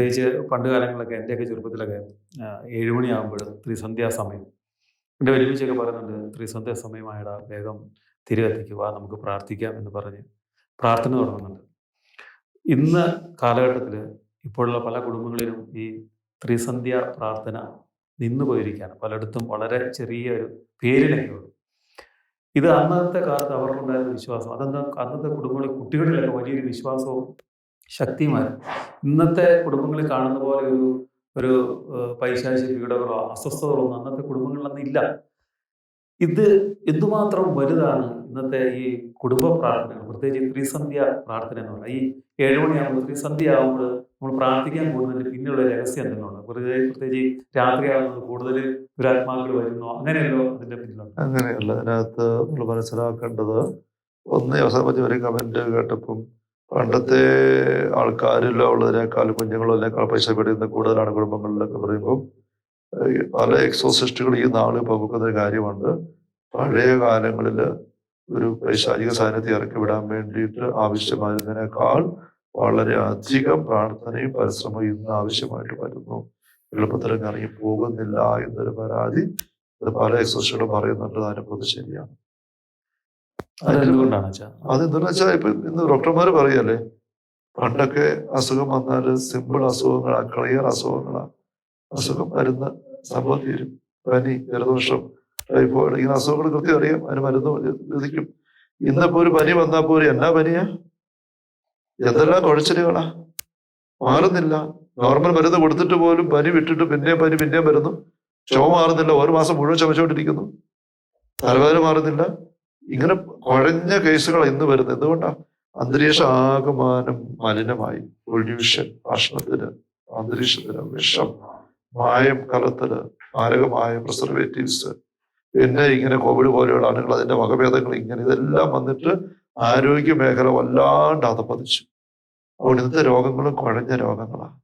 പ്രത്യേകിച്ച് പണ്ട് കാലങ്ങളിലൊക്കെ എന്റെയൊക്കെ ചെറുപ്പത്തിലൊക്കെ ഏഴുമണിയാകുമ്പോഴും ത്രിസന്ധ്യാസമയം എന്റെ വലിയൊക്കെ പറയുന്നുണ്ട് ത്രിസന്ധ്യാ സമയമായടാ വേഗം തിരി കത്തിക്കുക നമുക്ക് പ്രാർത്ഥിക്കാം എന്ന് പറഞ്ഞ് പ്രാർത്ഥന തുടങ്ങുന്നുണ്ട്. ഇന്ന് കാലഘട്ടത്തിൽ ഇപ്പോഴുള്ള പല കുടുംബങ്ങളിലും ഈ ത്രിസന്ധ്യ പ്രാർത്ഥന നിന്നു പോയിരിക്കുകയാണ്. പലയിടത്തും വളരെ ചെറിയ ഒരു പേരിലൊക്കെ ഉള്ളൂ. ഇത് അന്നത്തെ കാലത്ത് അവർക്കുണ്ടായിരുന്ന വിശ്വാസം അതെന്താ അന്നത്തെ കുടുംബങ്ങളിൽ കുട്ടികളിലൊക്കെ വലിയൊരു വിശ്വാസവും ശക്തിയുമായിരുന്നു ഇന്നത്തെ കുടുംബങ്ങളിൽ കാണുന്ന പോലെ ഒരു ഒരു പൈശാചിക പീഡകളോ അസ്വസ്ഥതകളോ ഒന്നും അന്നത്തെ കുടുംബങ്ങളിലൊന്നും ഇല്ല. ഇത് എന്തുമാത്രം വലുതാണ് ഇന്നത്തെ ഈ കുടുംബ പ്രാർത്ഥന പ്രത്യേകിച്ച് ത്രിസന്ധ്യ പ്രാർത്ഥന എന്ന് പറയുന്നത് ഈ ഏഴുമണിയാകുമ്പോൾ ത്രിസന്ധ്യ ആകുമ്പോൾ നമ്മൾ പ്രാർത്ഥിക്കാൻ പോകുന്നതിന് പിന്നെയുള്ള രഹസ്യം പ്രത്യേകിച്ച് പ്രത്യേകിച്ച് രാത്രിയാകുന്നത് കൂടുതൽ ദുരാത്മാക്കൾ വരുന്നു? അങ്ങനെയല്ലോ അതിന്റെ പിന്നിലുണ്ട് അങ്ങനെയല്ല. അതിനകത്ത് നമ്മൾ മനസ്സിലാക്കേണ്ടത് ഒന്ന് അവസാനം ഒരു കമന്റ് കേട്ടപ്പം പണ്ടത്തെ ആൾക്കാരിലോ ഉള്ളതിനേക്കാൾ കുഞ്ഞുങ്ങളോ അതിനേക്കാൾ പൈസ പെടുന്ന കൂടുതലാണ് കുടുംബങ്ങളിലൊക്കെ പറയുമ്പോൾ പല എക്സോസിസ്റ്റുകൾ ഈ നാൾ പകുക്കുന്ന ഒരു കാര്യമുണ്ട്. പഴയ കാലങ്ങളിൽ ഒരു പൈശാചിക സാന്നിധ്യം ഇറക്കി വിടാൻ വേണ്ടിയിട്ട് ആവശ്യമായിരുന്നതിനേക്കാൾ വളരെ അധികം പ്രാർത്ഥനയും പരിശ്രമവും ഇന്ന് ആവശ്യമായിട്ട് വരുന്നു. എളുപ്പത്തിൽ ഇറങ്ങി പോകുന്നില്ല എന്നൊരു പരാതി അത് പല എക്സോസിസ്റ്റുകളും പറയുന്നുണ്ട്. അതിനെപ്പറ്റി ശരിയാണ് അതെന്താണെന്ന് വെച്ചാൽ ഇപ്പൊ ഇന്ന് ഡോക്ടർമാർ പറയല്ലേ പണ്ടൊക്കെ അസുഖം വന്നാൽ സിമ്പിൾ അസുഖങ്ങളാ ക്ലിയർ അസുഖങ്ങളാ. അസുഖം മരുന്ന് സംഭവം തീരും. പനി ജലദോഷം ടൈഫോയിഡ് ഇങ്ങനെ അസുഖങ്ങൾ കൃത്യം അറിയാം. അതിന് മരുന്ന് വിധിക്കും. ഇന്നിപ്പോ ഒരു പനി വന്നാൽ പോലും എന്നാ പനിയാ? എന്തെല്ലാം കുഴച്ചിലുകളാ മാറുന്നില്ല. നോർമൽ മരുന്ന് കൊടുത്തിട്ട് പോലും പനി വിട്ടിട്ട് പിന്നെയും പനി പിന്നെയും വരുന്നു. ചുമ മാറുന്നില്ല. ഒരു മാസം മുഴുവൻ ചുമച്ചുകൊണ്ടിരിക്കുന്നു. തലവേദന മാറുന്നില്ല. ഇങ്ങനെ കുഴഞ്ഞ കേസുകൾ ഇന്ന് വരുന്നത് എന്തുകൊണ്ടാ? അന്തരീക്ഷ ആകമാനം മലിനമായി. പൊല്യൂഷൻ ഭക്ഷണത്തിന് അന്തരീക്ഷത്തിന് വിഷം മായം കലത്തൽ മാരകമായ പ്രിസർവേറ്റീവ്സ് പിന്നെ ഇങ്ങനെ കോവിഡ് പോലെയുള്ള ആളുകൾ അതിന്റെ വകഭേദങ്ങൾ ഇങ്ങനെ ഇതെല്ലാം വന്നിട്ട് ആരോഗ്യ മേഖല വല്ലാണ്ട് അതപ്പതിച്ചു അതുകൊണ്ട് ഇന്നത്തെ രോഗങ്ങളും കുഴഞ്ഞ രോഗങ്ങളാണ്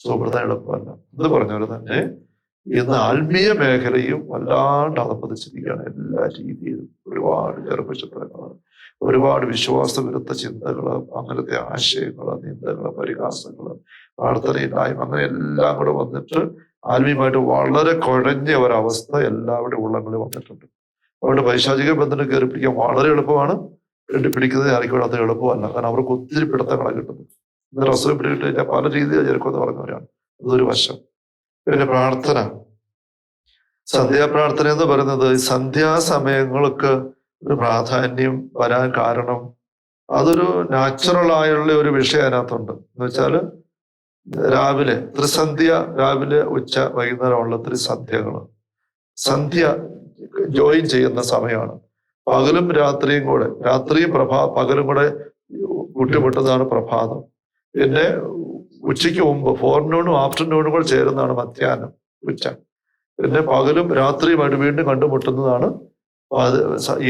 സുഹൃത്ത എളുപ്പമല്ല. എന്ന് പറഞ്ഞ പോലെ തന്നെ ഇന്ന് ആത്മീയ മേഖലയും വല്ലാണ്ട് അതപ്പതിച്ചിരിക്കുകയാണ് എല്ലാ രീതിയിലും. ഒരുപാട് ചെറുപ്പച്ചിത്രങ്ങൾ ഒരുപാട് വിശ്വാസ വിരുദ്ധ ചിന്തകൾ അങ്ങനത്തെ ആശയങ്ങൾ നിന്ദകൾ പരിഹാസങ്ങൾ പ്രാർത്ഥനയില്ലായ്മ അങ്ങനെ എല്ലാം കൂടെ വന്നിട്ട് ആത്മീയമായിട്ട് വളരെ കുഴഞ്ഞ ഒരവസ്ഥ എല്ലാവരുടെ ഉള്ളങ്ങളിൽ വന്നിട്ടുണ്ട്. അതുകൊണ്ട് പൈശാചിക ബന്ധനം കയറി പിടിക്കാൻ വളരെ എളുപ്പമാണ്. കെട്ടിപ്പിടിക്കുന്നത് പിടിക്കുന്നത് ആർക്കും അത് എളുപ്പമല്ല. കാരണം അവർക്ക് ഒത്തിരി പിടുത്തങ്ങളാണ് കിട്ടുന്നത്. ഇന്ന് അസുഖം പിടികിട്ട് പല രീതിയിൽ ചെറുക്കുമെന്ന് പറഞ്ഞവരാണ്. അതൊരു വശം. പിന്നെ പ്രാർത്ഥന. സന്ധ്യാപ്രാർത്ഥന എന്ന് പറയുന്നത് സന്ധ്യാസമയങ്ങൾക്ക് ഒരു പ്രാധാന്യം വരാൻ കാരണം അതൊരു നാച്ചുറൽ ആയുള്ള ഒരു വിഷയം അതിനകത്തുണ്ട്. എന്ന് വെച്ചാൽ രാവിലെ ത്രിസന്ധ്യ രാവിലെ ഉച്ച വൈകുന്നേരമുള്ള ത്രിസന്ധ്യകൾ സന്ധ്യ ജോയിൻ ചെയ്യുന്ന സമയമാണ്. പകലും രാത്രിയും കൂടെ. രാത്രിയും പ്രഭാ പകലും കൂടെ കൂട്ടിമുട്ടുന്നതാണ് പ്രഭാതം. പിന്നെ ഉച്ചയ്ക്ക് മുമ്പ് ഫോർനൂണും ആഫ്റ്റർനൂണും കൂടെ ചേരുന്നതാണ് മധ്യാഹ്നം ഉച്ച. പിന്നെ പകലും രാത്രിയുമായിട്ട് വീണ്ടും കണ്ടുമുട്ടുന്നതാണ്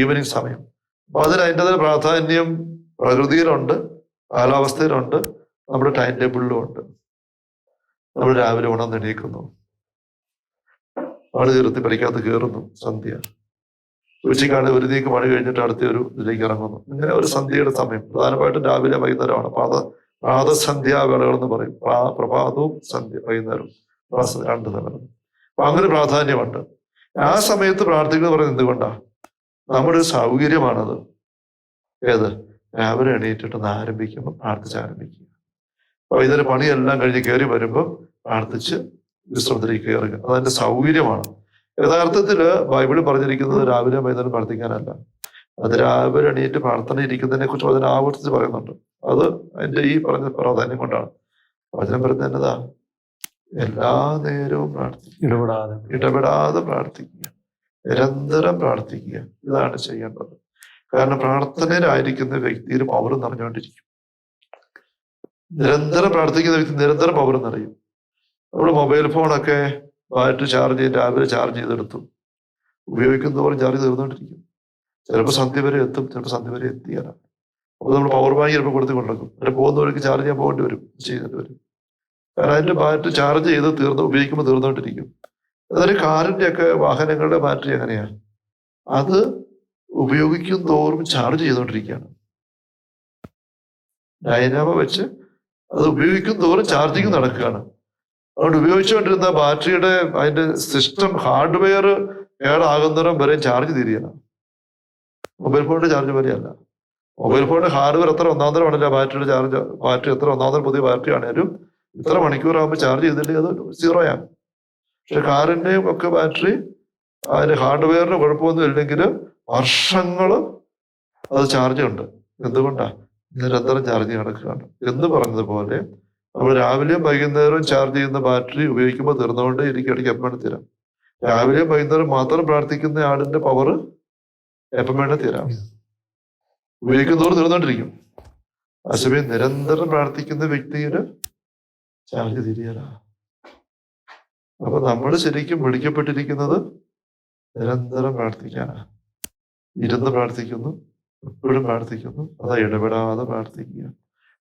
ഈവനിങ് സമയം. അപ്പൊ അതിന് അതിന്റെതായ പ്രാധാന്യം പ്രകൃതിയിലുണ്ട് കാലാവസ്ഥയിലുണ്ട് നമ്മുടെ ടൈം ടേബിളിലും ഉണ്ട്. നമ്മൾ രാവിലെ ഉണർന്നെണീക്കുന്നു പാട് തീർത്തി പഠിക്കാത്ത കയറുന്നു സന്ധ്യ. ഉച്ചയ്ക്കാണ് ഒരു നീക്ക് പണി കഴിഞ്ഞിട്ട് അടുത്ത ഒരു ഇതിലേക്ക് ഇറങ്ങുന്നു. ഇങ്ങനെ ഒരു സന്ധ്യയുടെ സമയം. പ്രധാനമായിട്ടും രാവിലെ വൈകുന്നേരമാണ്. പാത പ്രാതസന്ധ്യാവേളകൾ എന്ന് പറയും. പ്രാ- പ്രഭാതവും സന്ധ്യ വൈകുന്നേരവും. രണ്ട് സമയം അപ്പൊ അങ്ങനെ പ്രാധാന്യമുണ്ട്. ആ സമയത്ത് പ്രാർത്ഥിക്കുന്നത് പറയുന്നത് എന്തുകൊണ്ടാ? നമ്മുടെ സൗകര്യമാണത്. ഏത്? രാവിലെ എണീറ്റിട്ടൊന്ന് ആരംഭിക്കുമ്പോൾ പ്രാർത്ഥിച്ച് ആരംഭിക്കുക. അപ്പൊ ഇതിന്റെ പണിയെല്ലാം കഴിഞ്ഞ് കയറി വരുമ്പോൾ പ്രാർത്ഥിച്ച് വിശ്രമത്തിലേക്ക് കയറുക. അതെന്റെ സൗകര്യമാണ്. യഥാർത്ഥത്തിൽ ബൈബിളിൽ പറഞ്ഞിരിക്കുന്നത് രാവിലെ വൈകുന്നേരം പ്രാർത്ഥിക്കാനല്ല. അത് രാവിലെ എണീറ്റ് പ്രാർത്ഥന ഇരിക്കുന്നതിനെ കുറിച്ച് അതിനെ ആവർത്തിച്ച് പറയുന്നുണ്ട്. അത് അതിന്റെ ഈ പറഞ്ഞ പ്രാധാന്യം കൊണ്ടാണ്. വചനം പറയുന്നത് എന്നതാ? എല്ലാ നേരവും പ്രാർത്ഥിക്കുക. ഇടപെടാതെ. ഇടപെടാതെ പ്രാർത്ഥിക്കുക. നിരന്തരം പ്രാർത്ഥിക്കുക. ഇതാണ് ചെയ്യേണ്ടത് കാരണം പ്രാർത്ഥനയിലായിരിക്കുന്ന വ്യക്തിയിൽ പവർ നിറഞ്ഞുകൊണ്ടിരിക്കും. നിരന്തരം പ്രാർത്ഥിക്കുന്ന വ്യക്തി നിരന്തരം പവർ നിറയും. നമ്മൾ മൊബൈൽ ഫോണൊക്കെ ബാറ്ററി ചാർജ് ചെയ്ത് രാവിലെ ചാർജ് ചെയ്തെടുത്തു. ഉപയോഗിക്കുന്നതോറും ചാർജ് തീർന്നുകൊണ്ടിരിക്കും. ചിലപ്പോൾ സന്ധ്യ വരെ എത്തും ചിലപ്പോൾ സന്ധ്യ വരെ എത്തിയാല അപ്പോൾ നമ്മൾ പവർ ബാങ്ക് ചിലപ്പോൾ കൊടുത്ത് കൊണ്ടിരിക്കും എന്നിട്ട് പോകുന്നവർക്ക് ചാർജ് ചെയ്യാൻ പോകേണ്ടി വരും. ചെയ്യേണ്ടി വരും. കാരണം അതിന്റെ ബാറ്ററി ചാർജ് ചെയ്ത് തീർന്ന് ഉപയോഗിക്കുമ്പോൾ തീർന്നുകൊണ്ടിരിക്കും അതായത് കാറിന്റെ ഒക്കെ വാഹനങ്ങളുടെ ബാറ്ററി അങ്ങനെയാണ്. അത് ഉപയോഗിക്കും തോറും ചാർജ് ചെയ്തുകൊണ്ടിരിക്കുകയാണ് ഡൈനാമ വെച്ച് അത് ഉപയോഗിക്കും തോറും ചാർജിങ് നടക്കുകയാണ്. അതുകൊണ്ട് ഉപയോഗിച്ചുകൊണ്ടിരുന്ന ബാറ്ററിയുടെ അതിന്റെ സിസ്റ്റം ഹാർഡ്വെയർ ഏടാകുന്നവരം വരെ ചാർജ് തീരുകയാണ്. മൊബൈൽ ഫോണിന്റെ ചാർജ് വരെയല്ല മൊബൈൽ ഫോണിന്റെ ഹാർഡ്വെയർ എത്ര ഒന്നാന്തരമാണല്ലോ ബാറ്ററിയുടെ ചാർജ് ബാറ്ററി എത്ര ഒന്നാന്തരം പുതിയ ബാറ്ററി ആണേലും ഇത്ര മണിക്കൂർ ആകുമ്പോൾ ചാർജ് ചെയ്തില്ലെങ്കിൽ അത് സീറോയാണ്. പക്ഷെ കാറിന്റെയും ഒക്കെ ബാറ്ററി അതിന്റെ ഹാർഡ്വെയറിന് കുഴപ്പമൊന്നും ഇല്ലെങ്കിൽ വർഷങ്ങൾ അത് ചാർജ് ഉണ്ട്. എന്തുകൊണ്ടാണ് നിരന്തരം ചാർജ് കിടക്കുകയാണ് എന്ന് പറഞ്ഞതുപോലെ നമ്മൾ രാവിലെയും വൈകുന്നേരവും ചാർജ് ചെയ്യുന്ന ബാറ്ററി ഉപയോഗിക്കുമ്പോൾ തീർന്നുകൊണ്ട് എനിക്ക് ഇടയ്ക്ക് എപ്പം വേണം തീരാം. രാവിലെയും വൈകുന്നേരം മാത്രം പ്രാർത്ഥിക്കുന്ന ആളിന്റെ പവർ എപ്പം വേണം തീരാം ഉപയോഗിക്കുന്നതോട് തീർന്നുകൊണ്ടിരിക്കും ആ സമയം നിരന്തരം പ്രാർത്ഥിക്കുന്ന വ്യക്തിയുടെ ചാർജ് തിരിയല അപ്പൊ നമ്മൾ ശരിക്കും വിളിക്കപ്പെട്ടിരിക്കുന്നത് നിരന്തരം പ്രാർത്ഥിക്കാനാ. ഇരുന്ന് പ്രാർത്ഥിക്കുന്നു എപ്പോഴും പ്രാർത്ഥിക്കുന്നു അതാ ഇടപെടാതെ പ്രാർത്ഥിക്കുക.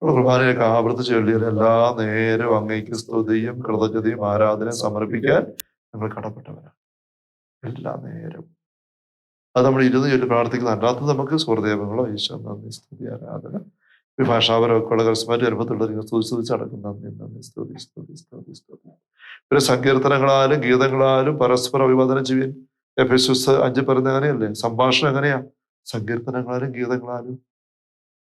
നമ്മൾ കുർബാനയൊക്കെ ആവർത്തിച്ച് ചൊല്ലിയാൽ എല്ലാ നേരവും അങ്ങേക്ക് സ്തുതിയും കൃതജ്ഞതയും ആരാധനയും സമർപ്പിക്കാൻ നമ്മൾ കടപ്പെട്ടവരാണ് എല്ലാ നേരവും. അത് നമ്മൾ ഇരുന്ന് ചൊല്ലി പ്രാർത്ഥിക്കുന്ന. അല്ലാത്തത് നമുക്ക് സുഹൃദേവങ്ങളോ ഈശോ നന്ദി സ്തുതി ആരാധന വിഭാഷാപരമൊക്കെ ഭാഷാപരമൊക്കെ ഉള്ള കരസ്മാറ്റ് അനുഭവത്തിലുള്ള സ്തുതി സ്തുതിച്ച് നന്ദി നന്ദി സ്തുതി സ്തുതി സ്തുതി സ്തുതി. പിന്നെ സങ്കീർത്തനങ്ങളാലും ഗീതങ്ങളാലും പരസ്പര അഭിവാദനം ചെയ്യുവാൻ എഫെസുസ് അഞ്ച് പറയുന്ന അങ്ങനെയല്ലേ? സംഭാഷണം എങ്ങനെയാ? സങ്കീർത്തനങ്ങളാലും ഗീതങ്ങളാലും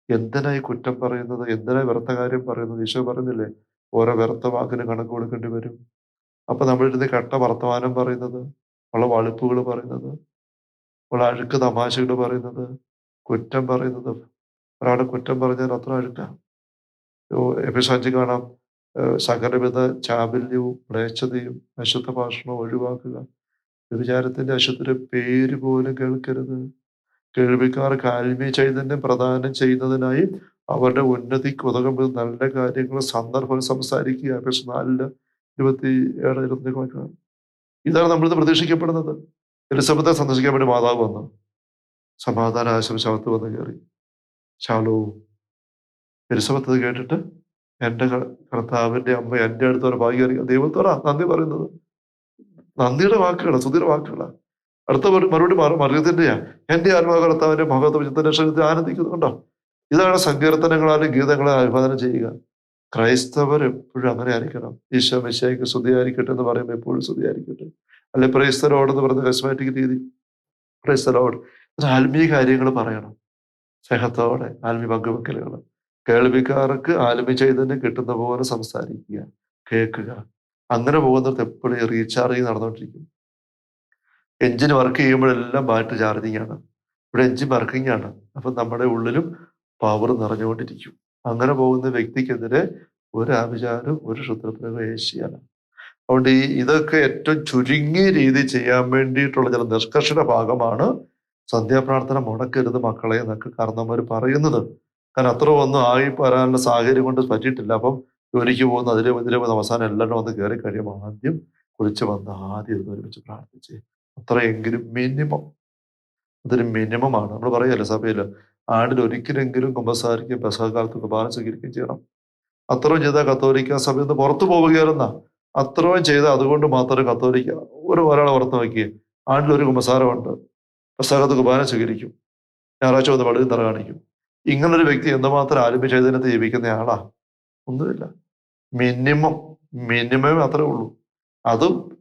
എന്തിനായി കുറ്റം പറയുന്നത്? എന്തിനായി വ്യർത്ഥ കാര്യം പറയുന്നത്? ഈശോ പറയുന്നില്ലേ? ഓരോ വ്യർത്ഥ വാക്കിന് കണക്ക് കൊടുക്കേണ്ടി വരും. അപ്പൊ നമ്മളിരുന്ന് കട്ട വർത്തമാനം പറയുന്നത് ഉള്ള വളുപ്പുകൾ പറയുന്നത് ഉള്ള അഴുക്ക് തമാശകൾ പറയുന്നത് കുറ്റം പറയുന്നത് ഒരാളെ കുറ്റം പറഞ്ഞാൽ അത്ര അഴുക്ക. എപ്പിസോഞ്ചി കാണാം. സകലവിധ ചാബല്യവും മ്ലേച്ഛതയും അശുദ്ധ ഭാഷണവും ഒഴിവാക്കുക. വ്യഭിചാരത്തിന്റെ അശുദ്ധ പേര് പോലും കേൾക്കരുത്. കേൾവിക്കാർക്ക് ആത്മീയ ചൈതന്യം പ്രദാനം ചെയ്യുന്നതിനായി അവരുടെ ഉന്നതിക്ക് ഉതകുമ്പോൾ നല്ല കാര്യങ്ങൾ സന്ദർഭം സംസാരിക്കുക. പക്ഷെ നാലിൽ ഇരുപത്തി ഏഴ് ഇരുപത്തി ഇതാണ് നമ്മളിത് പ്രതീക്ഷിക്കപ്പെടുന്നത്. എലിസബത്തെ സന്ദർശിക്കാൻ വേണ്ടി മാതാവ് വന്നു. സമാധാന ആശംസ അകത്ത് വന്ന് കയറി. ശാലവും എലിസബത്ത് കേട്ടിട്ട് എന്റെ കർത്താവിന്റെ അമ്മ എന്റെ അടുത്ത് ഒരു ഭാഗ്യ ദൈവത്തോടാ നന്ദി പറയുന്നത്. നന്ദിയുടെ വാക്കുകളാണ് സുധീര വാക്കുകളാണ് അടുത്ത മറുപടി മാറും. മറിയത്തിന്റെയാ എന്റെ ആത്മാവ് കർത്താവിന്റെ മഹത്വ ശരീരത്തിൽ ആനന്ദിക്കുന്നുണ്ടോ? ഇതാണ് സങ്കീർത്തനങ്ങളാലും ഗീതങ്ങളെ അഭിവാദനം ചെയ്യുക. ക്രൈസ്തവർ എപ്പോഴും അങ്ങനെ ആയിരിക്കണം. ഈശോ മിശയ്ക്ക് സ്തുതിയായിരിക്കട്ടെ എന്ന് പറയുമ്പോൾ എപ്പോഴും സ്തുതിയായിരിക്കട്ടെ. അല്ലെ പ്രൈസ്തലോട് എന്ന് പറയുന്ന കസ്മാറ്റിക് രീതി. പ്രൈസ്തലോട് ആത്മീയ കാര്യങ്ങൾ പറയണം. സ്നേഹത്തോടെ ആത്മീയ പങ്കുവെക്കലുകൾ കേൾവിക്കാർക്ക് ആത്മീയ ചൈതന്യം കിട്ടുന്ന പോലെ സംസാരിക്കുക കേൾക്കുക. അങ്ങനെ പോകുന്നിടത്ത് എപ്പോഴും റീചാർജിങ് നടന്നുകൊണ്ടിരിക്കും. എഞ്ചിൻ വർക്ക് ചെയ്യുമ്പോഴെല്ലാം ബാറ്ററി ചാർജിങ് ആണ്. ഇവിടെ എഞ്ചിൻ വർക്കിംഗ് ആണ്. അപ്പൊ നമ്മുടെ ഉള്ളിലും പവർ നിറഞ്ഞുകൊണ്ടിരിക്കും. അങ്ങനെ പോകുന്ന വ്യക്തിക്കെതിരെ ഒരു ആഭിചാരം ഒരു ക്ഷുദ്രപ്രയോഗം ഏഷ്യാണ് അതുകൊണ്ട് ഈ ഇതൊക്കെ ഏറ്റവും ചുരുങ്ങിയ രീതി ചെയ്യാൻ വേണ്ടിയിട്ടുള്ള ചില നിഷ്കർഷയുടെ ഭാഗമാണ് സന്ധ്യാപ്രാർത്ഥന മുടക്കരുത് മക്കളെ എന്നൊക്കെ കാരണവർ പറയുന്നത്. കാരണം അത്ര ഒന്നും ആയി വരാനുള്ള സാഹചര്യം കൊണ്ട് പറ്റിയിട്ടില്ല. അപ്പം ജോലിക്ക് പോകുന്ന അതിലെ ഇതിലെ പോകുന്ന അവസാനം എല്ലാവരും വന്ന് കയറി കഴിയുമ്പോൾ ആദ്യം കുളിച്ച് വന്ന് ആദ്യം ഇരുന്ന് ഒരുമിച്ച് പ്രാർത്ഥിച്ച്. അത്രയെങ്കിലും മിനിമം അതൊരു മിനിമമാണ് നമ്മൾ പറയല്ലേ സഭയിൽ ആണ്ടിൽ ഒരിക്കലെങ്കിലും കുമ്പസാരിക്കുകയും പെസഹകാലത്ത് കുർബാന സ്വീകരിക്കുകയും ചെയ്യണം. അത്രയും ചെയ്താൽ കത്തോലിക്ക സഭയിൽ നിന്ന് പുറത്തു പോവുകയായിരുന്ന? അത്രയും ചെയ്ത് അതുകൊണ്ട് മാത്രം കത്തോലിക്ക. ഒരു ഒരാളെ നോക്കിയേ ആണ്ടിൽ ഒരു കുമ്പസാരമുണ്ട്. പെസഹകാലത്ത് കുർബാന സ്വീകരിക്കും. ഞായറാഴ്ച വന്ന് പള്ളിയിൽ നിറ കാണിക്കും. ഇങ്ങനൊരു വ്യക്തി എന്തുമാത്രം ജീവിക്കുന്ന ആളാ? ഒന്നുമില്ല. മിനിമം മിനിമം അത്രേ ഉള്ളൂ. അതും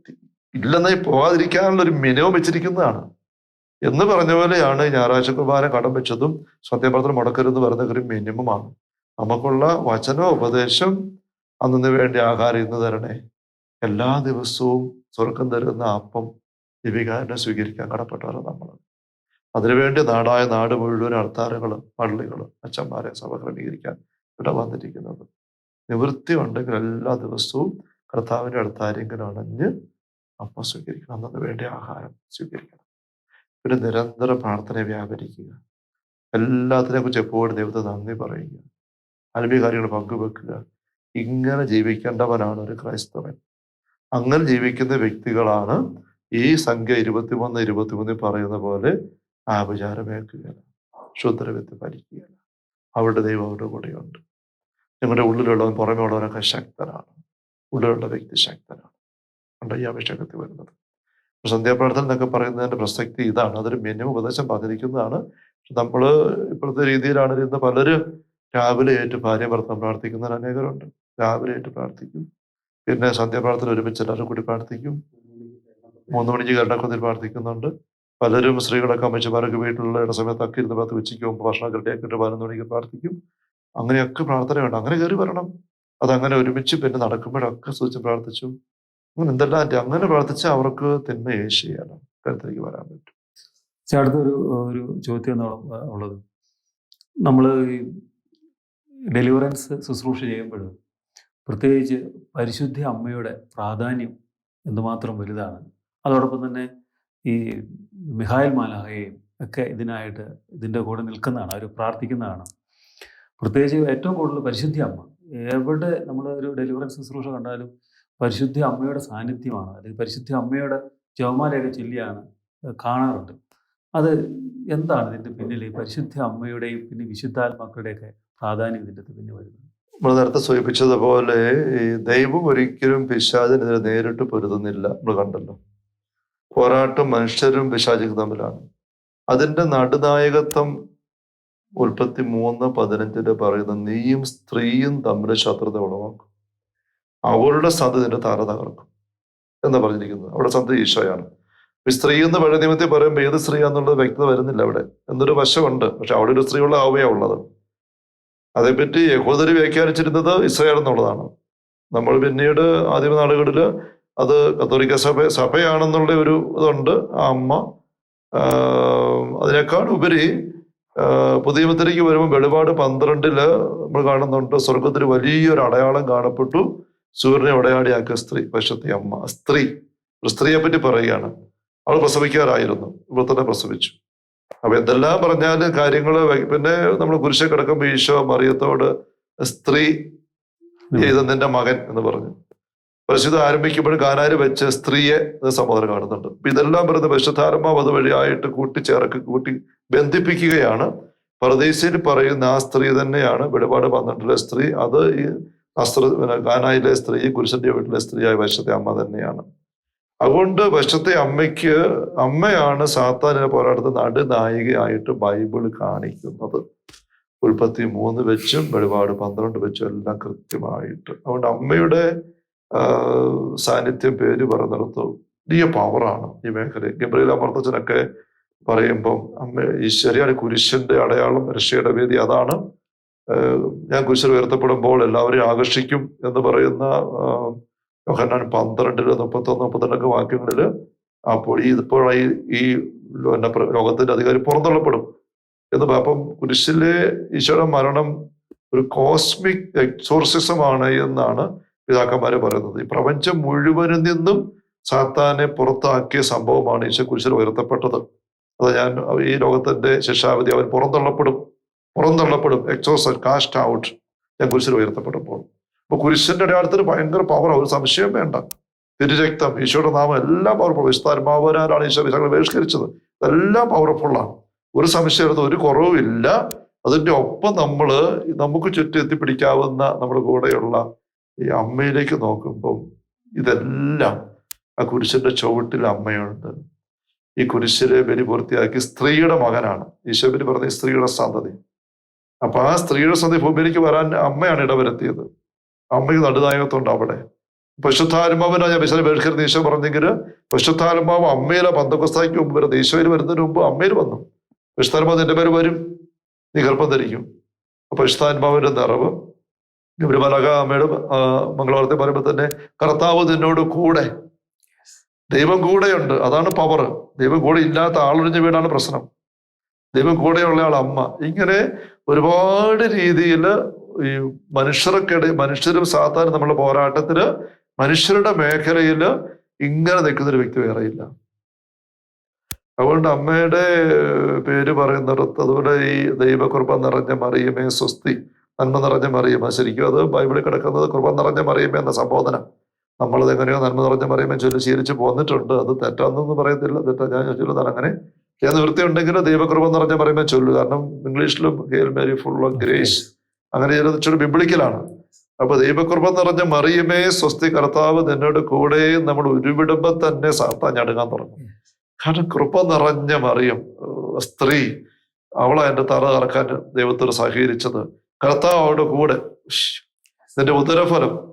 ഇല്ലെന്നായി പോകാതിരിക്കാനുള്ള ഒരു മിനിമം വെച്ചിരിക്കുന്നതാണ്. എന്ന് പറഞ്ഞ പോലെയാണ് ഞായറാഴ്ച കുർബാന കടം വെച്ചതും സത്യപ്രവർത്തനം മുടക്കരുത് പറയുന്ന ഒരു മിനിമമാണ്. നമുക്കുള്ള വചന ഉപദേശം അന്നു വേണ്ടി ആഹാരം ഇന്ന് തരണേ. എല്ലാ ദിവസവും സ്വർഗം തരുന്ന അപ്പം ദിവികാരനെ സ്വീകരിക്കാൻ കടപ്പെട്ടവരാണ് നമ്മൾ. അതിനുവേണ്ടി നാടായ നാട് മുഴുവൻ അർത്താറുകളും പള്ളികളും അച്ഛന്മാരെ സഭ ക്രമീകരിക്കാൻ ഇവിടെ വന്നിരിക്കുന്നത്. നിവൃത്തി ഉണ്ടെങ്കിൽ എല്ലാ ദിവസവും കർത്താവിന്റെ അടുത്താരെങ്കിലും അണഞ്ഞ് അപ്പം സ്വീകരിക്കണം. അന്നതിന് വേണ്ടി ആഹാരം സ്വീകരിക്കണം. പിന്നെ നിരന്തരം പ്രാർത്ഥന വ്യാപരിക്കുക. എല്ലാത്തിനെ കുറിച്ച് എപ്പോഴും ദൈവത്തെ നന്ദി പറയുക. ആത്മീയ കാര്യങ്ങൾ പങ്കുവെക്കുക. ഇങ്ങനെ ജീവിക്കേണ്ടവനാണ് ഒരു ക്രൈസ്തവൻ. അങ്ങനെ ജീവിക്കുന്ന വ്യക്തികളാണ് ഈ സംഖ്യ ഇരുപത്തിമൂന്ന് ഇരുപത്തിമൂന്നിൽ പറയുന്ന പോലെ ആപചാരമേക്കുകയാണ് ശുദ്രവിദ്യ ഭരിക്കുകയില്ല അവരുടെ ദൈവം അവരുടെ കൂടെയുണ്ട്. നിങ്ങളുടെ ഉള്ളിലുള്ളവൻ പുറമേ ഉള്ളവരൊക്കെ ശക്തരാണ്. ഉള്ളിലുള്ള വ്യക്തി ശക്തനാണ് ഉണ്ട് ഈ അഭിഷേകത്തിൽ വരുന്നത്? സന്ധ്യാപ്രാർത്ഥന എന്നൊക്കെ പറയുന്നതിന്റെ പ്രസക്തി ഇതാണ്. അതൊരു മിനിമം ഉപദേശം പറഞ്ഞിരിക്കുന്നതാണ് പക്ഷെ നമ്മൾ ഇപ്പോഴത്തെ രീതിയിലാണ് ഇരുന്ന് പലരും രാവിലെ ഏറ്റ് ഭാര്യ ഭർത്താൻ പ്രാർത്ഥിക്കുന്നവർ അനേകരുണ്ട്. രാവിലെ ആയിട്ട് പ്രാർത്ഥിക്കും. പിന്നെ സന്ധ്യാപ്രാർത്ഥന ഒരുമിച്ച് എല്ലാവരും കൂടി പ്രാർത്ഥിക്കും. മൂന്ന് മണിക്ക് കരുണക്കൊന്നിൽ പ്രാർത്ഥിക്കുന്നുണ്ട്. പലരും സ്ത്രീകളൊക്കെ അമ്മച്ചമാരൊക്കെ വീട്ടിലുള്ള ഇടസമയത്ത് സമയത്തൊക്കെ ഇരുന്ന് പത്ത് ഉച്ചയ്ക്ക് മുമ്പ് ഭക്ഷണം കിട്ടിയാക്കിട്ട് പതിനൊന്ന് മണിക്ക് പ്രാർത്ഥിക്കും. അങ്ങനെയൊക്കെ പ്രാർത്ഥന വേണം. അങ്ങനെ കയറി വരണം. അതങ്ങനെ ഒരുമിച്ച് പിന്നെ നടക്കുമ്പോഴൊക്കെ സൂചിച്ച് പ്രാർത്ഥിച്ചു. അങ്ങനെ എന്തെല്ലാം. അങ്ങനെ പ്രാർത്ഥിച്ച് അവർക്ക് തിന്മ ചെയ്യാനും കരുത്തിലേക്ക് വരാൻ പറ്റും. അടുത്തൊരു ഒരു ചോദ്യം ഉള്ളത്. നമ്മൾ ഡെലിവറൻസ് ശുശ്രൂഷ ചെയ്യുമ്പോൾ പ്രത്യേകിച്ച് പരിശുദ്ധ അമ്മയുടെ പ്രാധാന്യം എന്തുമാത്രം വലുതാണ്. അതോടൊപ്പം തന്നെ ഈ മിഹായൽ മാലാഹയും ഒക്കെ ഇതിനായിട്ട് ഇതിന്റെ കൂടെ നിൽക്കുന്നതാണ് അവർ പ്രാർത്ഥിക്കുന്നതാണ്. പ്രത്യേകിച്ച് ഏറ്റവും കൂടുതൽ പരിശുദ്ധ അമ്മ. എവിടെ നമ്മൾ ഒരു ഡെലിവറൻസ് ശുശ്രൂഷ കണ്ടാലും പരിശുദ്ധ അമ്മയുടെ സാന്നിധ്യമാണ്. അല്ലെങ്കിൽ പരിശുദ്ധ അമ്മയുടെ ജവമാലയൊക്കെ ചൊല്ലിയാണ് കാണാറുണ്ട്. അത് എന്താണ് ഇതിന്റെ പിന്നിൽ? പരിശുദ്ധ അമ്മയുടെയും പിന്നെ വിശുദ്ധാത്മാക്കളുടെയൊക്കെ പ്രാധാന്യം ഇതിന്റെ പിന്നിൽ വരുന്നത്? നമ്മൾ നേരത്തെ സൂചിപ്പിച്ചതുപോലെ ഈ ദൈവം ഒരിക്കലും പിശാചിനെതിരെ നേരിട്ട് പൊരുതുന്നില്ല. നമ്മൾ കണ്ടല്ലോ. പോരാട്ടം മനുഷ്യരും പിശാചിക്കും തമ്മിലാണ്. അതിന്റെ നടുനായകത്വം ഉൽപ്പത്തി മൂന്ന് പതിനഞ്ചിൽ പറയുന്ന നീയും സ്ത്രീയും തമ്മിൽ ശത്രുത ഉളവാക്കും. അവളുടെ സന്ധി നിന്റെ താര തകർക്കും. എന്ന് പറഞ്ഞിരിക്കുന്നത് അവിടെ സന്ധി ഈശോയാണ്. സ്ത്രീ എന്ന് പഴയ നിയമത്തിൽ പറയുമ്പോൾ ഏത് സ്ത്രീ എന്നുള്ളത് വ്യക്തത വരുന്നില്ല അവിടെ. എന്നൊരു വശമുണ്ട്. പക്ഷെ അവിടെ ഒരു സ്ത്രീയുള്ള ആവുകയാണ് ഉള്ളത്. അതേപ്പറ്റി യഹോദര് വ്യാഖ്യാനിച്ചിരുന്നത് ഇസ്രായേൽ എന്നുള്ളതാണ് നമ്മൾ പിന്നീട് ആദ്യ നാടുകളിൽ അത് കത്തോലിക്ക സഭ സഭയാണെന്നുള്ള ഒരു ഇതുണ്ട് ആ അമ്മ. അതിനേക്കാൾ ഉപരി പുതിയമത്തിലേക്ക് വരുമ്പോൾ വെളിപാട് പന്ത്രണ്ടിൽ നമ്മൾ കാണുന്നുണ്ട് സ്വർഗത്തിൽ വലിയൊരു അടയാളം കാണപ്പെട്ടു സൂര്യനെ ഉടയാടിയാക്കിയ സ്ത്രീ പശുത്തി അമ്മ സ്ത്രീ. ഒരു സ്ത്രീയെ പറ്റി പറയുകയാണ്. അവൾ പ്രസവിക്കാറായിരുന്നു ഇവിടെ തന്നെ പ്രസവിച്ചു. അപ്പൊ എന്തെല്ലാം പറഞ്ഞാൽ കാര്യങ്ങൾ പിന്നെ നമ്മൾ കുരിശ കിടക്കുമ്പോൾ ഈശോ മറിയത്തോട് സ്ത്രീ ചെയ്ത നിന്റെ മകൻ എന്ന് പറഞ്ഞു. പരിശുദ്ധ ആരംഭിക്കുമ്പോൾ കാനാര് വെച്ച് സ്ത്രീയെ സമ്മതം കാണുന്നുണ്ട്. അപ്പൊ ഇതെല്ലാം പറയുന്നത് പരിശുദ്ധാത്മാവ് അത് വഴിയായിട്ട് കൂട്ടിച്ചേർക്ക് കൂട്ടി ബന്ധിപ്പിക്കുകയാണ്. പ്രദേശിൽ പറയുന്ന ആ സ്ത്രീ തന്നെയാണ് വെളിപാട് പന്ത്രണ്ടിലെ സ്ത്രീ. അത് ഈ അസ്ത്ര കാനായിലെ സ്ത്രീ കുരിശന്റെ വീട്ടിലെ സ്ത്രീയായ വശത്തെ അമ്മ തന്നെയാണ്. അതുകൊണ്ട് വശത്തെ അമ്മയ്ക്ക് അമ്മയാണ് സാത്താനെ പോരാടുന്ന നടുനായികയായിട്ട് ബൈബിൾ കാണിക്കുന്നത്. ഉൽപ്പത്തി മൂന്ന് വെച്ചും വെളിപാട് പന്ത്രണ്ട് വെച്ചും എല്ലാം കൃത്യമായിട്ട്. അതുകൊണ്ട് അമ്മയുടെ സാന്നിധ്യം പേര് പറഞ്ഞിടത്ത് വലിയ പവറാണ് ഈ മേഖലയിൽ ഗബ്രിയേൽ അമർത്തച്ഛനൊക്കെ പറയുമ്പം അമ്മ ഈശ്വര്യാണ് കുരിശന്റെ അടയാളം രക്ഷയുടെ വേദി അതാണ്. ഞാൻ കുരിശിൽ ഉയർത്തപ്പെടുമ്പോൾ എല്ലാവരെയും ആകർഷിക്കും എന്ന് പറയുന്ന യോഹന്നാൻ പന്ത്രണ്ടിൽ മുപ്പത്തൊന്ന് മുപ്പത്തിരണ്ടൊക്കെ വാക്യങ്ങളിൽ അപ്പോൾ ഈ ഇപ്പോൾ ഈ പിന്നെ ലോകത്തിന്റെ അധികാരി പുറന്തള്ളപ്പെടും. എന്ന് അപ്പം കുരിശിലെ ഈശോയുടെ മരണം ഒരു കോസ്മിക് എക്സോർസിസം ആണ് എന്നാണ് പിതാക്കന്മാരെ പറയുന്നത്. ഈ പ്രപഞ്ചം മുഴുവനിൽ നിന്നും സാത്താനെ പുറത്താക്കിയ സംഭവമാണ് ഈശോ കുരിശിൽ ഉയർത്തപ്പെട്ടത്. അത് ഞാൻ ഈ ലോകത്തിന്റെ ശിക്ഷാവിധി അവൻ പുറന്തള്ളപ്പെടും. പുറന്തള്ളപ്പെടും. എക്സോസ് കാസ്റ്റ് ഔട്ട്. ഞാൻ കുരിശിൽ ഉയർത്തപ്പെടുമ്പോൾ അപ്പൊ കുരിശിന്റെ അടയാളത്തിന് ഭയങ്കര പവർ ഒരു സംശയം വേണ്ട. തിരുരക്തം ഈശോയുടെ നാമം എല്ലാം പവർഫുൾ വിസ്താരമാവനാലാണ് ഈശോ വിശാഖ ബഹിഷ്കരിച്ചത്. ഇതെല്ലാം പവർഫുള്ളാണ് ഒരു സംശയം ഒരു കുറവുമില്ല അതിന്റെ ഒപ്പം നമ്മൾ നമുക്ക് ചുറ്റും എത്തിപ്പിടിക്കാവുന്ന നമ്മുടെ കൂടെയുള്ള ഈ അമ്മയിലേക്ക് നോക്കുമ്പോൾ ഇതെല്ലാം ആ കുരിശിന്റെ ചുവട്ടിൽ അമ്മയുണ്ട്. ഈ കുരിശിലെ ബലി പൂർത്തിയാക്കി സ്ത്രീയുടെ മകനാണ്. ഈശോബിന് പറഞ്ഞ സ്ത്രീയുടെ സന്തതി. അപ്പൊ ആ സ്ത്രീയുടെ സന്തതി ഭൂമിയിലേക്ക് വരാൻ അമ്മയാണ് ഇടവരുത്തിയത്. അമ്മയ്ക്ക് നടുനായകത്തുണ്ട് അവിടെ. പശുദ്ധാത്മാവിനാ ഞാൻ വിശാല ബഹിഷ്കരിക്കുന്ന ഈശോ പറഞ്ഞെങ്കിൽ പശുദ്ധാത്മാവ് അമ്മയിലെ പന്തക്കസ്തായ്ക്ക് മുമ്പ് വരുന്നത് ഈശോയിൽ വരുന്നതിന് മുമ്പ് അമ്മയിൽ വന്നു. പശുദ്ധാത്മാവ് നിന്റെ പേര് വരും നീ ഗർഭം ധരിക്കും. അപ്പൊ പശുദ്ധാത്മാവിന്റെ നിറവ് ഇവർ മലക അമ്മയുടെ മംഗളവാർത്തെ പറയുമ്പോൾ തന്നെ കർത്താവ് നിന്നോട് കൂടെ ദൈവം കൂടെയുണ്ട്. അതാണ് പവർ ദൈവം കൂടെ ഇല്ലാത്ത ആളൊഴിഞ്ഞ വീടാണ് പ്രശ്നം. ദൈവം കൂടെയുള്ള ആൾ അമ്മ ഇങ്ങനെ ഒരുപാട് രീതിയിൽ ഈ മനുഷ്യർക്കിടെ മനുഷ്യരും സാധാരണ നമ്മുടെ പോരാട്ടത്തിൽ മനുഷ്യരുടെ മേഖലയിൽ ഇങ്ങനെ നിൽക്കുന്ന ഒരു വ്യക്തി വേറെയില്ല അതുകൊണ്ട് അമ്മയുടെ പേര് പറയുന്നിടത്ത് അതുപോലെ ഈ ദൈവകൃപ നിറഞ്ഞ മറിയമേ സ്വസ്തി നന്മ നിറഞ്ഞ മറിയമ ശരിക്കും അത് ബൈബിളിൽ കിടക്കുന്നത് കൃപ നിറഞ്ഞ മറിയമേ എന്ന സംബോധന. നമ്മളത് എങ്ങനെയോ നന്മ നിറഞ്ഞ മറിയമേ ചൊല്ലി ശീലിച്ച് പോന്നിട്ടുണ്ട്. അത് തെറ്റാന്നൊന്നും പറയത്തില്ല. തെറ്റാ ഞാൻ ചൊല്ലുന്നതാണ് അങ്ങനെ ഞാൻ നിവൃത്തി ഉണ്ടെങ്കിൽ ദൈവകൃപ നിറഞ്ഞ മറിയമേ ചൊല്ലു. കാരണം ഇംഗ്ലീഷിലും hail Mary full of grace അങ്ങനെ ചിലത് ഇച്ചിരി ബിബിളിക്കലാണ്. അപ്പൊ ദൈവകൃപ നിറഞ്ഞ മറിയുമേ സ്വസ്തി കർത്താവ് നിന്നോട് കൂടെ നമ്മൾ ഉരുവിടുമ്പോ തന്നെ സാത്താൻ ഞടുങ്ങാൻ തുടങ്ങും. കാരണം കൃപ നിറഞ്ഞ മറിയും സ്ത്രീ അവളെ എന്റെ തറ കറക്കാൻ ദൈവത്തോട് സഹകരിച്ചത്. കർത്താവ് അവളുടെ കൂടെ. നിന്റെ ഇതിന്റെ ഉദരഫലം.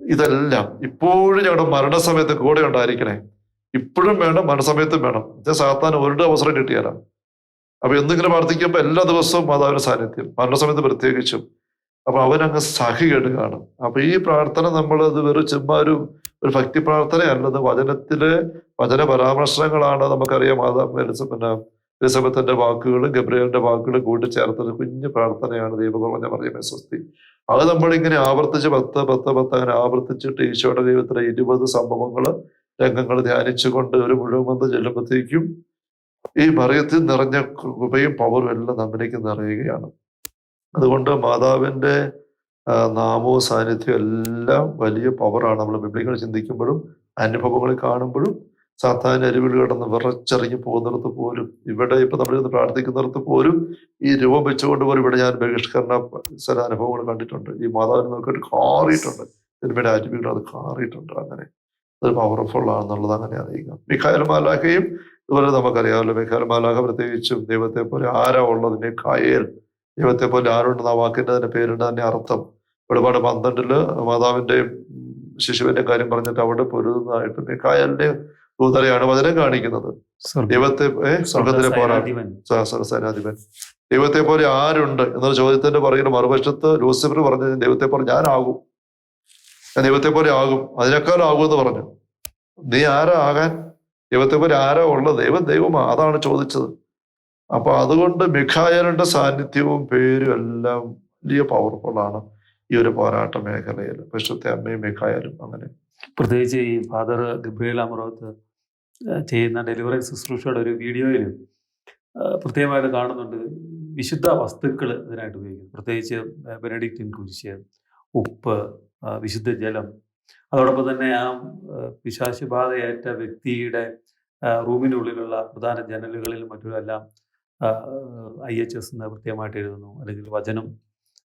ഇതെല്ലാം ഇപ്പോഴും ഞങ്ങളുടെ മരണസമയത്ത് കൂടെ ഉണ്ടായിരിക്കണേ. ഇപ്പോഴും വേണം മരണസമയത്തും വേണം. ഇത് സാത്താൻ ഒരു അവസരം കിട്ടിയാലാ. അപ്പൊ എന്തെങ്കിലും പ്രാർത്ഥിക്കുമ്പോൾ എല്ലാ ദിവസവും മാതാവിന്റെ സാന്നിധ്യം മരണസമയത്ത് പ്രത്യേകിച്ചും. അപ്പൊ അവനങ്ങ് സഹി കാണും. അപ്പൊ ഈ പ്രാർത്ഥന നമ്മൾ അത് വെറും ചുമ്മാ ഒരു ഒരു ഭക്തി പ്രാർത്ഥനയല്ലത് വചനത്തിലെ വചന പരാമർശങ്ങളാണ് നമുക്കറിയാം. മാതാ പിന്നെ എലിസബത്തിന്റെ വാക്കുകളും ഗബ്രിയലിന്റെ വാക്കുകളും ഒരു കുഞ്ഞു പ്രാർത്ഥനയാണ് ദൈവകുറഞ്ഞ പറയുന്ന സ്വസ്തി അത് നമ്മളിങ്ങനെ ആവർത്തിച്ച് പത്ത് പത്ത് പത്ത് അങ്ങനെ ആവർത്തിച്ചിട്ട് ഈശോയുടെ ദൈവത്തിലെ ഇരുപത് സംഭവങ്ങൾ രംഗങ്ങൾ ധ്യാനിച്ചുകൊണ്ട് ഒരു മുഴുവൻ ചെല്ലുമ്പോഴത്തേക്കും ഈ മറിയത്തിൽ നിറഞ്ഞ കൃപയും പവറും എല്ലാം നമ്മിലേക്ക് നിറയുകയാണ്. അതുകൊണ്ട് മാതാവിന്റെ ആ, നാമവും സാന്നിധ്യവും എല്ലാം വലിയ പവറാണ് നമ്മൾ ബിബ്ലികൾ ചിന്തിക്കുമ്പോഴും അനുഭവങ്ങൾ കാണുമ്പോഴും സാത്താൻ അരുവിൽ കിടന്ന് വിറച്ചെറിഞ്ഞു പോകുന്നിടത്ത് പോലും ഇവിടെ ഇപ്പൊ നമ്മളിന്ന് പ്രാർത്ഥിക്കുന്നിടത്ത് പോലും ഈ രൂപം വെച്ചുകൊണ്ട് പോലും ഇവിടെ ഞാൻ ബഹിഷ്കരണ ചില അനുഭവങ്ങൾ കണ്ടിട്ടുണ്ട്. ഈ മാതാവിനെ നോക്കിയിട്ട് കാറിയിട്ടുണ്ട്. സിനിമയുടെ അരുവികൾ അത് കാറിയിട്ടുണ്ട് അങ്ങനെ. അത് പവർഫുൾ ആണെന്നുള്ളത് അങ്ങനെ അറിയിക്കാം മിഖായൽ മാലാഖയും ഇതുപോലെ നമുക്കറിയാമല്ലോ മിഖായൽ മാലാഖ പ്രത്യേകിച്ചും ദൈവത്തെ പോലെ ആരാ ഉള്ളത് മിഖായേൽ ദൈവത്തെ പോലെ ആരുണ്ടെന്ന് ആ വാക്കിന്റെ തന്നെ പേരുണ്ട് തന്നെ അർത്ഥം. ഒരുപാട് പന്ത്രണ്ടിൽ മാതാവിന്റെയും ശിശുവിന്റെയും കാര്യം പറഞ്ഞിട്ട് അവിടെ പൊരുതുന്നതായിട്ട് മിഖായലിന്റെ ദൂതരയാണ് വചനം കാണിക്കുന്നത്. ദൈവത്തെ സ്വർഗത്തിലെ സൈനാധിപൻ. സേനാധിപൻ ദൈവത്തെ പോലെ ആരുണ്ട്? എന്നൊരു ചോദ്യത്തിന്റെ പറയുന്ന മറുവശത്ത് ലൂസിഫർ പറഞ്ഞു ദൈവത്തെ പോലെ ഞാനാകും. ദൈവത്തെ പോലെ ആകും അതിനേക്കാൾ ആകും എന്ന് പറഞ്ഞു. നീ ആരാ ആകാൻ ദൈവത്തെ പോലെ ആരാ ഉള്ള ദൈവം ദൈവമാ. അതാണ് ചോദിച്ചത്. അപ്പൊ അതുകൊണ്ട് മിഖായലിന്റെ സാന്നിധ്യവും പേരും എല്ലാം വലിയ പവർഫുള്ളാണ് ഈ ഒരു പോരാട്ട മേഖലയിൽ. വിശുദ്ധ അമ്മയും മിഖായലും അങ്ങനെ. പ്രത്യേകിച്ച് ഈ ഫാദർ ഗബ്രിയേൽ അമറോത്ത് ചെയ്യുന്ന ഡെലിവറി ശുശ്രൂഷയുടെ ഒരു വീഡിയോയിൽ പ്രത്യേകമായിട്ട് കാണുന്നുണ്ട് വിശുദ്ധ വസ്തുക്കൾ ഇതിനായിട്ട് ഉപയോഗിക്കുന്നു. പ്രത്യേകിച്ച് ബെനഡിക്റ്റിൻ കുരിശ് ഉപ്പ് വിശുദ്ധ ജലം. അതോടൊപ്പം തന്നെ ആ പിശാശുബാധയേറ്റ വ്യക്തിയുടെ റൂമിനുള്ളിലുള്ള പ്രധാന ജനലുകളിലും മറ്റുമെല്ലാം ഐ എച്ച് എസ് എന്ന് പ്രത്യേകമായിട്ട് എഴുതുന്നു അല്ലെങ്കിൽ വചനം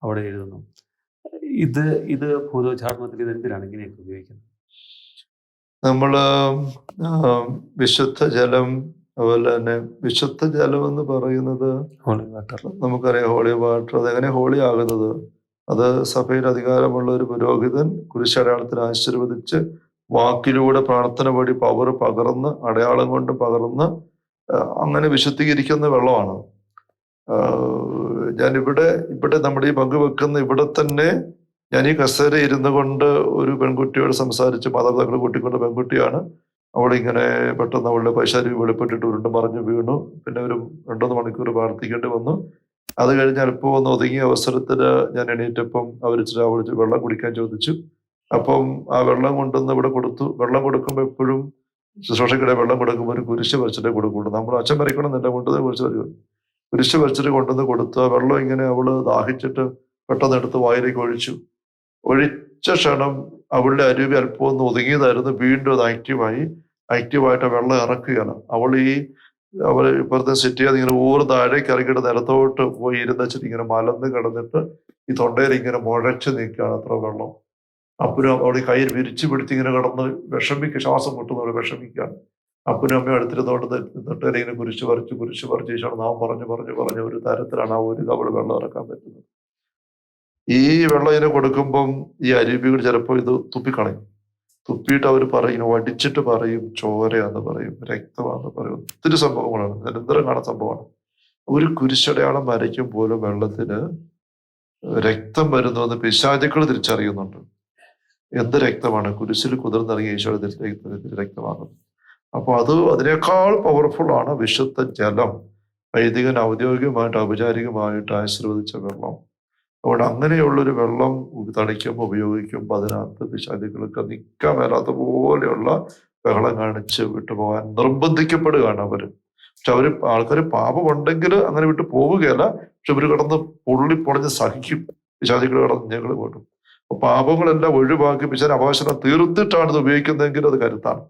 അവിടെ എഴുതുന്നു. ഇത് ഇത് ഭൂതോച്ചാരണത്തിൽ ഇത് എന്തിനാണ് ഇങ്ങനെയൊക്കെ ഉപയോഗിക്കുന്നത്? നമ്മൾ വിശുദ്ധ ജലം അതുപോലെ തന്നെ വിശുദ്ധ ജലം എന്ന് പറയുന്നത് ഹോളി വാട്ടർ. നമുക്കറിയാം ഹോളി വാട്ടർ അതെങ്ങനെ ഹോളി ആകുന്നത്? അത് സഭയിൽ അധികാരമുള്ള ഒരു പുരോഹിതൻ കുരിശടയാളത്തിൽ ആശീർവദിച്ച് വാക്കിലൂടെ പ്രാർത്ഥന വഴി പവർ പകർന്ന് അടയാളം കൊണ്ട് പകർന്ന് അങ്ങനെ വിശുദ്ധീകരിക്കുന്ന വെള്ളമാണ്. ഞാൻ ഇവിടെ ഇവിടെ നമ്മുടെ ഈ പങ്കുവെക്കുന്ന ഇവിടെ തന്നെ ഞാൻ ഈ കസേര ഇരുന്നു കൊണ്ട് ഒരു പെൺകുട്ടിയോട് സംസാരിച്ച് മാതാപിതാക്കളെ കൂട്ടിക്കൊണ്ട് പെൺകുട്ടിയാണ്. അവളിങ്ങനെ പെട്ടെന്ന് അവളുടെ പൈശാരി വെളിപ്പെട്ടിട്ട് ഉരുണ്ട് മറിഞ്ഞു വീണു. പിന്നെ ഒരു രണ്ടൊന്ന് മണിക്കൂർ പ്രാർത്ഥിക്കേണ്ടി വന്നു. അത് കഴിഞ്ഞ് അല്പം ഒന്ന് ഒതുങ്ങിയ അവസരത്തിൽ ഞാൻ എണീറ്റപ്പം അവർ ഇച്ചിരി വെള്ളം കുടിക്കാൻ ചോദിച്ചു. അപ്പം ആ വെള്ളം കൊണ്ടുവന്ന് ഇവിടെ കൊടുത്തു. വെള്ളം കൊടുക്കുമ്പോൾ എപ്പോഴും ശുശ്രൂഷക്കിടെ വെള്ളം കൊടുക്കുമ്പോൾ ഒരു കുരിശ് വരച്ചിട്ട് കൊടുക്കുള്ളൂ. നമ്മൾ അച്ഛൻ വരയ്ക്കണം എന്നല്ല കൊണ്ടുവന്ന് കുരിശ് വരയ്ക്കും കുരിശ് വരച്ചിട്ട് കൊണ്ടുവന്ന് കൊടുത്തു. ആ വെള്ളം ഇങ്ങനെ അവൾ ദാഹിച്ചിട്ട് പെട്ടെന്ന് എടുത്ത് വായിലേക്ക് ഒഴിച്ചു. ഒഴിച്ച ക്ഷണം അവളുടെ അരുവി അല്പം ഒന്ന് ഒതുങ്ങിയതായിരുന്നു. വീണ്ടും അത് ആക്റ്റീവായി ആക്റ്റീവായിട്ട് വെള്ളം ഇറക്കുകയാണ്. അവൾ ഈ അവൾ ഇപ്പുറത്തെ സിറ്റി അതിങ്ങനെ ഊറ് താഴേക്ക് ഇറങ്ങിയിട്ട് നിലത്തോട്ട് പോയി ഇരുന്ന് വെച്ചിട്ട് ഇങ്ങനെ മലന്ന് കിടന്നിട്ട് ഈ തൊണ്ടയിൽ ഇങ്ങനെ മുഴച്ച് നിൽക്കുകയാണ് അത്ര വെള്ളം. അപ്പനും അവിടെ കയ്യിൽ വിരിച്ചു പിടിച്ച് ഇങ്ങനെ കിടന്ന് വിഷമിക്കുക ശ്വാസം മുട്ടുന്നവൾ വിഷമിക്കുകയാണ്. അപ്പനും അമ്മയും അടുത്തിരുന്നോണ്ട് നിന്നിട്ട് ഇങ്ങനെ കുരിശ് പറിച്ച് കുരിശ് പറിച്ച് ശേഷം നാം പറഞ്ഞു പറഞ്ഞു പറഞ്ഞ ഒരു തരത്തിലാണ് ആ ഒരു കവൾ വെള്ളം ഇറക്കാൻ പറ്റുന്നത്. ഈ വെള്ളം ഇതിനെ കൊടുക്കുമ്പം ഈ അരുവികൾ ചിലപ്പോൾ ഇത് തുപ്പിക്കളയും. തുപ്പിയിട്ട് അവർ പറയും വടിച്ചിട്ട് പറയും ചോരയാന്ന് പറയും രക്തമാന്ന് പറയും. ഒത്തിരി സംഭവങ്ങളാണ്. നിരന്തരം കാണുന്ന സംഭവമാണ്. ഒരു കുരിശടയാളം വരയ്ക്കും പോലും വെള്ളത്തിന് രക്തം വരുന്നു എന്ന് പിശാചുക്കൾ തിരിച്ചറിയുന്നുണ്ട്. എന്ത് രക്തമാണ്? കുരിശിൽ കുതിർന്നിറങ്ങിയ ഈശോയുടെ രക്തമാകുന്നത്. അപ്പൊ അത് അതിനേക്കാൾ പവർഫുൾ ആണ് വിശുദ്ധ ജലം. വൈദികൻ ഔദ്യോഗികമായിട്ട് ഔപചാരികമായിട്ട് ആശീർവദിച്ച വെള്ളം. അതുകൊണ്ട് അങ്ങനെയുള്ളൊരു വെള്ളം തളിക്കുമ്പോൾ ഉപയോഗിക്കുമ്പോൾ അതിനകത്ത് പിശാചുക്കൾക്ക് നിൽക്കാൻ മേലാത്ത പോലെയുള്ള ബഹളം കാണിച്ച് വിട്ടുപോകാൻ നിർബന്ധിക്കപ്പെടുകയാണ് അവർ പക്ഷെ അവർ ആൾക്കാർ പാപമുണ്ടെങ്കിൽ അങ്ങനെ വിട്ടു പോവുകയല്ല. പക്ഷെ ഇവർ കിടന്ന് പൊള്ളി പൊളിഞ്ഞ് സഹിക്കും. പിശാചുക്കൾ കിടന്ന് ഞങ്ങൾ പോട്ടും അപ്പൊ പാപങ്ങളെല്ലാം ഒഴിവാക്കി പിശാൻ അവകാശം തീർത്തിട്ടാണ് ഇത് ഉപയോഗിക്കുന്നതെങ്കിൽ അത് കരുത്താണ്.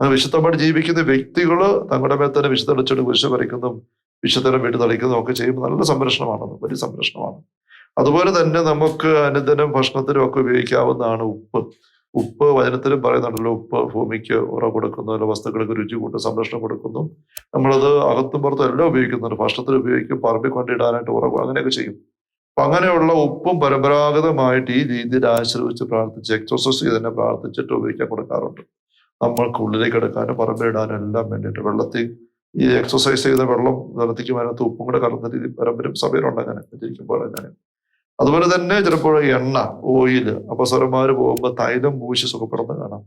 അങ്ങനെ വിശുദ്ധമായിട്ട് ജീവിക്കുന്ന വ്യക്തികൾ തങ്ങളുടെ മേൽ തന്നെ വിശുദ്ധ അടിച്ചിട്ട് കുരിശ് വരയ്ക്കുന്നതും വിശുദ്ധരം വീട് തളിക്കുന്നതും ഒക്കെ ചെയ്യുമ്പോൾ നല്ല സംരക്ഷണമാണത് വലിയ സംരക്ഷണമാണ്. അതുപോലെ തന്നെ നമുക്ക് അനുദിനം ഭക്ഷണത്തിനും ഒക്കെ ഉപയോഗിക്കാവുന്നതാണ് ഉപ്പ്. ഉപ്പ് വചനത്തിലും പറയുന്നുണ്ടല്ലോ ഉപ്പ് ഭൂമിക്ക് ഉറ കൊടുക്കുന്നു അല്ല വസ്തുക്കൾക്ക് രുചി കൂട്ടും സംരക്ഷണം കൊടുക്കുന്നു. നമ്മളത് അകത്തും പുറത്തും എല്ലാം ഉപയോഗിക്കുന്നുണ്ട്. ഭക്ഷണത്തിൽ ഉപയോഗിക്കും പറമ്പിൽ കൊണ്ടിടാനായിട്ട് ഉറ അങ്ങനെയൊക്കെ ചെയ്യും. അപ്പൊ അങ്ങനെയുള്ള ഉപ്പും പരമ്പരാഗതമായിട്ട് ഈ രീതിയിൽ ആശ്രയിച്ച് പ്രാർത്ഥിച്ച് എക്സസൈസ് ചെയ്ത് തന്നെ പ്രാർത്ഥിച്ചിട്ട് ഉപയോഗിക്കാൻ കൊടുക്കാറുണ്ട്. നമ്മൾക്ക് ഉള്ളിലേക്ക് എടുക്കാനും പറമ്പിടാനും എല്ലാം വേണ്ടിയിട്ട് വെള്ളത്തിൽ ഈ എക്സസൈസ് ചെയ്ത വെള്ളം നിലത്തേക്ക് അതിനകത്ത് ഉപ്പും കൂടെ കലർന്ന രീതി പരമ്പരും സഭയിലുണ്ട് അങ്ങനെ. ഇരിക്കുമ്പോൾ അങ്ങനെ അതുപോലെ തന്നെ ചിലപ്പോൾ എണ്ണ ഓയിൽ അപസരന്മാര് പോകുമ്പോൾ തൈലം പൂശി സുഖപ്പെടുന്ന കാണാം.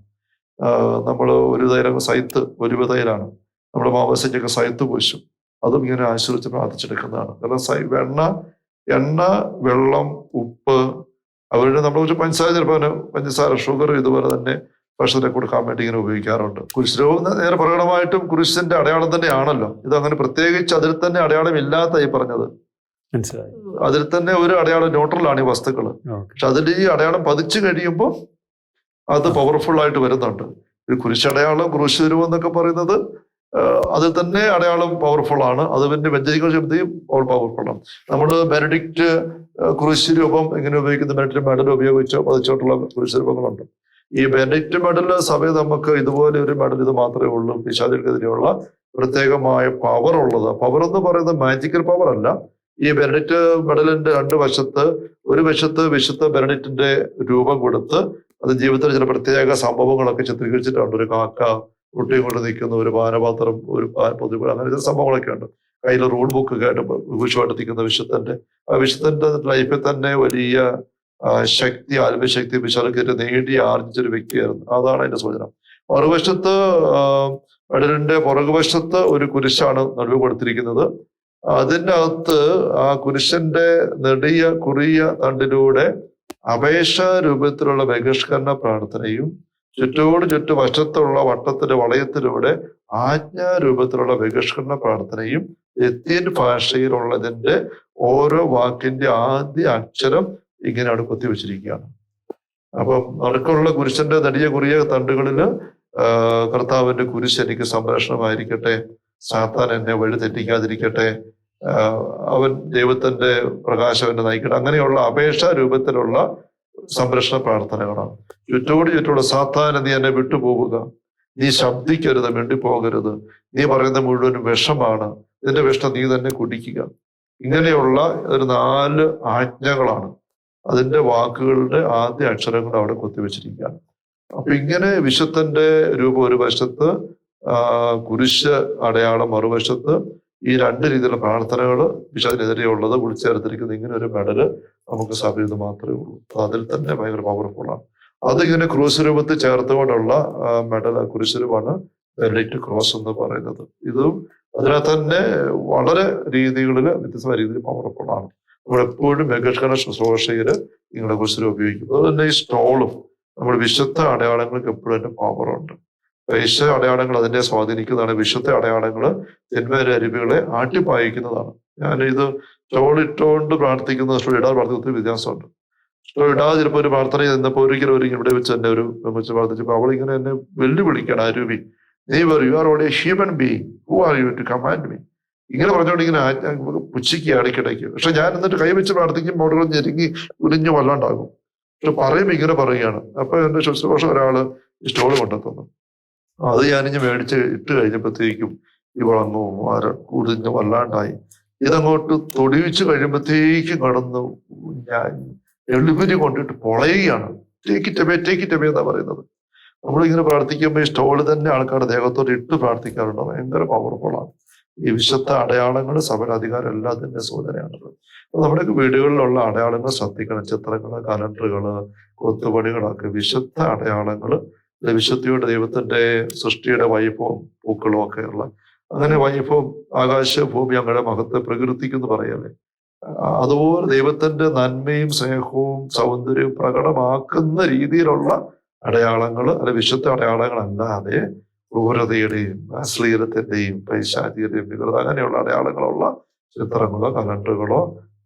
നമ്മൾ ഒരു തൈലം സൈത്ത് ഒരു തൈലാണ്. നമ്മുടെ മാവസയ്ക്കൊക്കെ സൈത്ത് പൂശും. അതും ഇങ്ങനെ ആശ്രയിച്ച് പ്രാർത്ഥിച്ചെടുക്കുന്നതാണ്. കാരണം സൈ എണ്ണ എണ്ണ വെള്ളം ഉപ്പ് അവരുടെ നമ്മൾ കുറച്ച് പഞ്ചസാര ചിലപ്പോൾ പഞ്ചസാര ഷുഗർ ഇതുപോലെ തന്നെ ഭക്ഷണത്തെ കൊടുക്കാൻ വേണ്ടി ഇങ്ങനെ ഉപയോഗിക്കാറുണ്ട്. കുരിശുരോഗം നേരെ പ്രകടമായിട്ടും കുരിശിന്റെ അടയാളം തന്നെയാണല്ലോ. ഇത് അങ്ങനെ പ്രത്യേകിച്ച് അതിൽ തന്നെ അടയാളം ഇല്ലാത്ത ഈ പറഞ്ഞത്. മനസ്സിലായി. അതിൽ തന്നെ ഒരു അടയാളം ന്യൂട്രലാണ് ഈ വസ്തുക്കൾ പക്ഷെ അതിൽ ഈ അടയാളം പതിച്ചു കഴിയുമ്പോൾ അത് പവർഫുൾ ആയിട്ട് വരുന്നുണ്ട്. ഒരു കുരിശടയാളം ക്രൂശുരുവം എന്നൊക്കെ പറയുന്നത് അതിൽ തന്നെ അടയാളം പവർഫുൾ ആണ്. അത് പിന്നെ ശബ്ദിയും ശബ്ദയും പവർഫുൾ ആണ്. നമ്മൾ ബെനഡിക്റ്റ് കുരിശ് രൂപം എങ്ങനെ ഉപയോഗിക്കുന്ന? ബെനഡിക്റ്റ് മെഡൽ ഉപയോഗിച്ചോ പതിച്ചോട്ടുള്ള കുരിശ് രൂപങ്ങളുണ്ട്. ഈ ബെനഡിക്റ്റ് മെഡൽ സമയത്ത് നമുക്ക് ഇതുപോലെ ഒരു മെഡൽ ഇത് മാത്രമേ ഉള്ളൂ. പിശാചികൾക്കെതിരെയുള്ള പ്രത്യേകമായ പവർ ഉള്ളത്. പവർ എന്ന് പറയുന്നത് മാജിക്കൽ പവർ അല്ല. ഈ ബെനഡിക്റ്റ് മെഡലിന്റെ രണ്ട് വശത്ത് ഒരു വശത്ത് വിശുദ്ധ ബെനഡിക്റ്റിന്റെ രൂപം കൊടുത്ത് അത് ജീവിതത്തിൽ ചില പ്രത്യേക സംഭവങ്ങളൊക്കെ ചിത്രീകരിച്ചിട്ടുണ്ട്. ഒരു കാക്ക കുട്ടിയും കൊണ്ട് നിൽക്കുന്ന ഒരു പാനപാത്രം ഒരു പൊതുപോലെ അങ്ങനെ ചില സംഭവങ്ങളൊക്കെ ഉണ്ട്. കയ്യിൽ റൂൾ ബുക്ക് കേട്ട് വിഷുവായിട്ട് നിൽക്കുന്ന വിശുദ്ധന്റെ. ആ വിശുദ്ധന്റെ ലൈഫിൽ തന്നെ വലിയ ശക്തി ആത്മശക്തി വിശാലക്കേറ്റ് നേടി ആർജിച്ചൊരു വ്യക്തിയായിരുന്നു. അതാണ് അതിന്റെ സൂചന. മറുവശത്ത് മെഡലിന്റെ പുറകുവശത്ത് ഒരു കുരിശാണ് നടുവ് കൊടുത്തിരിക്കുന്നത്. അതിന്റെ അകത്ത് ആ കുരിശന്റെ നെടിയ കുറിയ തണ്ടിലൂടെ അപേക്ഷ രൂപത്തിലുള്ള ബഹിഷ്കരണ പ്രാർത്ഥനയും ചുറ്റോട് ചുറ്റു വശത്തുള്ള വട്ടത്തിന്റെ വളയത്തിലൂടെ ആജ്ഞാ രൂപത്തിലുള്ള ബഹിഷ്കരണ പ്രാർത്ഥനയും എത്തിയൻ ഭാഷയിലുള്ളതിന്റെ ഓരോ വാക്കിന്റെ ആദ്യ അക്ഷരം ഇങ്ങനെ അവിടെ കൊത്തിവെച്ചിരിക്കുകയാണ് അപ്പം നടുക്കുള്ള കുരിശന്റെ നടിയ കുറിയ തണ്ടുകളിൽ ആ, കർത്താവിന്റെ കുരിശ് എനിക്ക് സംരക്ഷണമായിരിക്കട്ടെ. സാത്താൻ എന്നെ വഴി തെറ്റിക്കാതിരിക്കട്ടെ. അവൻ ദൈവത്തിന്റെ പ്രകാശം എന്നെ നയിക്കട്ടെ. അങ്ങനെയുള്ള അപേക്ഷ രൂപത്തിലുള്ള സംരക്ഷണ പ്രാർത്ഥനകളാണ്. ചുറ്റോട് ചുറ്റുള്ള സാത്താൻ നീ എന്നെ വിട്ടുപോകുക. നീ ശബ്ദിക്കരുത് മിണ്ടിപ്പോകരുത്. നീ പറയുന്ന മുഴുവനും വിഷമാണ്. ഇതിന്റെ വിഷം നീ തന്നെ കുടിക്കുക. ഇങ്ങനെയുള്ള ഒരു നാല് ആജ്ഞകളാണ് അതിന്റെ വാക്കുകളുടെ ആദ്യ അക്ഷരങ്ങൾ അവിടെ കൊത്തിവെച്ചിരിക്കുകയാണ്. അപ്പൊ ഇങ്ങനെ വിശുദ്ധന്റെ രൂപം ഒരു വശത്ത് കുരിശ് അടയാളം മറുവശത്ത് ഈ രണ്ട് രീതിയിലുള്ള പ്രാർത്ഥനകൾ വിശുദ്ധനെതിരെയുള്ളത് വിളിച്ചേർത്തിരിക്കുന്ന ഇങ്ങനെ ഒരു മെഡൽ നമുക്ക് സഭയിൽ മാത്രമേ ഉള്ളൂ. അതിൽ തന്നെ ഭയങ്കര പവർഫുൾ ആണ്. ഇങ്ങനെ ക്രൂസ് രൂപത്തിൽ ചേർത്തുകൊണ്ടുള്ള മെഡൽ കുരിശുരൂപമാണ് ലൈറ്റ് ക്രോസ് എന്ന് പറയുന്നത്. ഇതും അതിനകത്ത് തന്നെ വളരെ രീതികളിൽ വ്യത്യസ്തമായ രീതിയിൽ പവർഫുള്ളാണ് എപ്പോഴും മെഗഷ്കരണ ശുശ്രൂഷയിൽ നിങ്ങളുടെ കുരിശുര ഉപയോഗിക്കും. അതുപോലെ തന്നെ ഈ സ്റ്റോളും നമ്മുടെ വിശുദ്ധ അടയാളങ്ങൾക്ക് എപ്പോഴും അതിന്റെ പവറുണ്ട് പൈസ അടയാളങ്ങൾ അതിനെ സ്വാധീനിക്കുന്നതാണ്. വിശുദ്ധ അടയാളങ്ങൾ തിന്മേരെ അരുവികളെ ആട്ടിപ്പായിക്കുന്നതാണ്. ഞാൻ ഇത് ഇട്ടുകൊണ്ട് പ്രാർത്ഥിക്കുന്ന സ്റ്റോൾ ഇടാതെ പ്രാർത്ഥിക്കുന്ന വ്യത്യാസമുണ്ട്. സ്റ്റോൾ ഇടാതിരുമ്പോൾ ഒരു പ്രാർത്ഥന ചെന്നപ്പോൾ ഒരിക്കലും ഒരു ഇവിടെ വെച്ച് എന്നെ ഒരു വെച്ച് പ്രാർത്ഥിച്ചപ്പോൾ അവൾ ഇങ്ങനെ എന്നെ വെല്ലുവിളിക്കണം അരുവി നീ പറ you are all a human being who are you to command me ഇങ്ങനെ പറഞ്ഞുകൊണ്ട് ഇങ്ങനെ ആജ്ഞ പുച്ഛിക്കുക ഇടയ്ക്കിടയ്ക്ക്. പക്ഷെ ഞാൻ എന്നിട്ട് കൈവച്ച് പ്രാർത്ഥിക്കുമ്പോൾ അവിടെ ഞെരുങ്ങി ഉലിഞ്ഞു വല്ലാണ്ടാകും. പക്ഷെ പറയുമ്പോൾ ഇങ്ങനെ പറയുകയാണ്. അപ്പൊ എന്റെ ശുശ്രൂഷ ഒരാൾ ഈ സ്റ്റോൾ കൊണ്ടെത്തുന്നു അത് ഞാനിഞ്ഞ് മേടിച്ച് ഇട്ട് കഴിഞ്ഞപ്പോഴത്തേക്കും ഇവളങ്ങോ ആര കുടിഞ്ഞ് വല്ലാണ്ടായി. ഇതങ്ങോട്ട് തൊടിവിച്ച് കഴിയുമ്പോഴത്തേക്കും കടന്ന് ഞാൻ എളുപിരി കൊണ്ടിട്ട് പൊളയുകയാണ്. ടേക്കിറ്റമേ ടേക്കിറ്റമേ എന്നാ പറയുന്നത്. നമ്മളിങ്ങനെ പ്രാർത്ഥിക്കുമ്പോൾ ഈ സ്റ്റോൾ തന്നെ ആൾക്കാരുടെ ദേഹത്തോട് ഇട്ട് പ്രാർത്ഥിക്കാറുണ്ട്. ഭയങ്കര പവർഫുള്ളാണ് ഈ വിശുദ്ധ അടയാളങ്ങൾ സമരാധികാരം എല്ലാം എല്ലാത്തിന്റെ സൂചനയാണത്. നമ്മുടെയൊക്കെ വീടുകളിലുള്ള അടയാളങ്ങൾ ശ്രദ്ധിക്കണം. ചിത്രങ്ങൾ കലണ്ടറുകൾ കൊത്തുപണികളൊക്കെ വിശുദ്ധ അടയാളങ്ങൾ വിശുദ്ധിയുടെ ദൈവത്തിന്റെ സൃഷ്ടിയുടെ വൈഭവം പൂക്കളും ഒക്കെ ഉള്ള അങ്ങനെ വൈഭവം ആകാശ ഭൂമി അങ്ങയുടെ മഹത്വ പ്രകൃതിക്കെന്ന് പറയല്ലേ. ആ, അതുപോലെ ദൈവത്തിന്റെ നന്മയും സ്നേഹവും സൗന്ദര്യവും പ്രകടമാക്കുന്ന രീതിയിലുള്ള അടയാളങ്ങൾ അല്ലെ വിശുദ്ധ അടയാളങ്ങളല്ലാതെ ക്രൂരതയുടെയും അശ്ലീലത്തിന്റെയും പൈശാചികതയും വികൃത അങ്ങനെയുള്ള അടയാളങ്ങളുള്ള ചിത്രങ്ങളോ കലണ്ടറുകളോ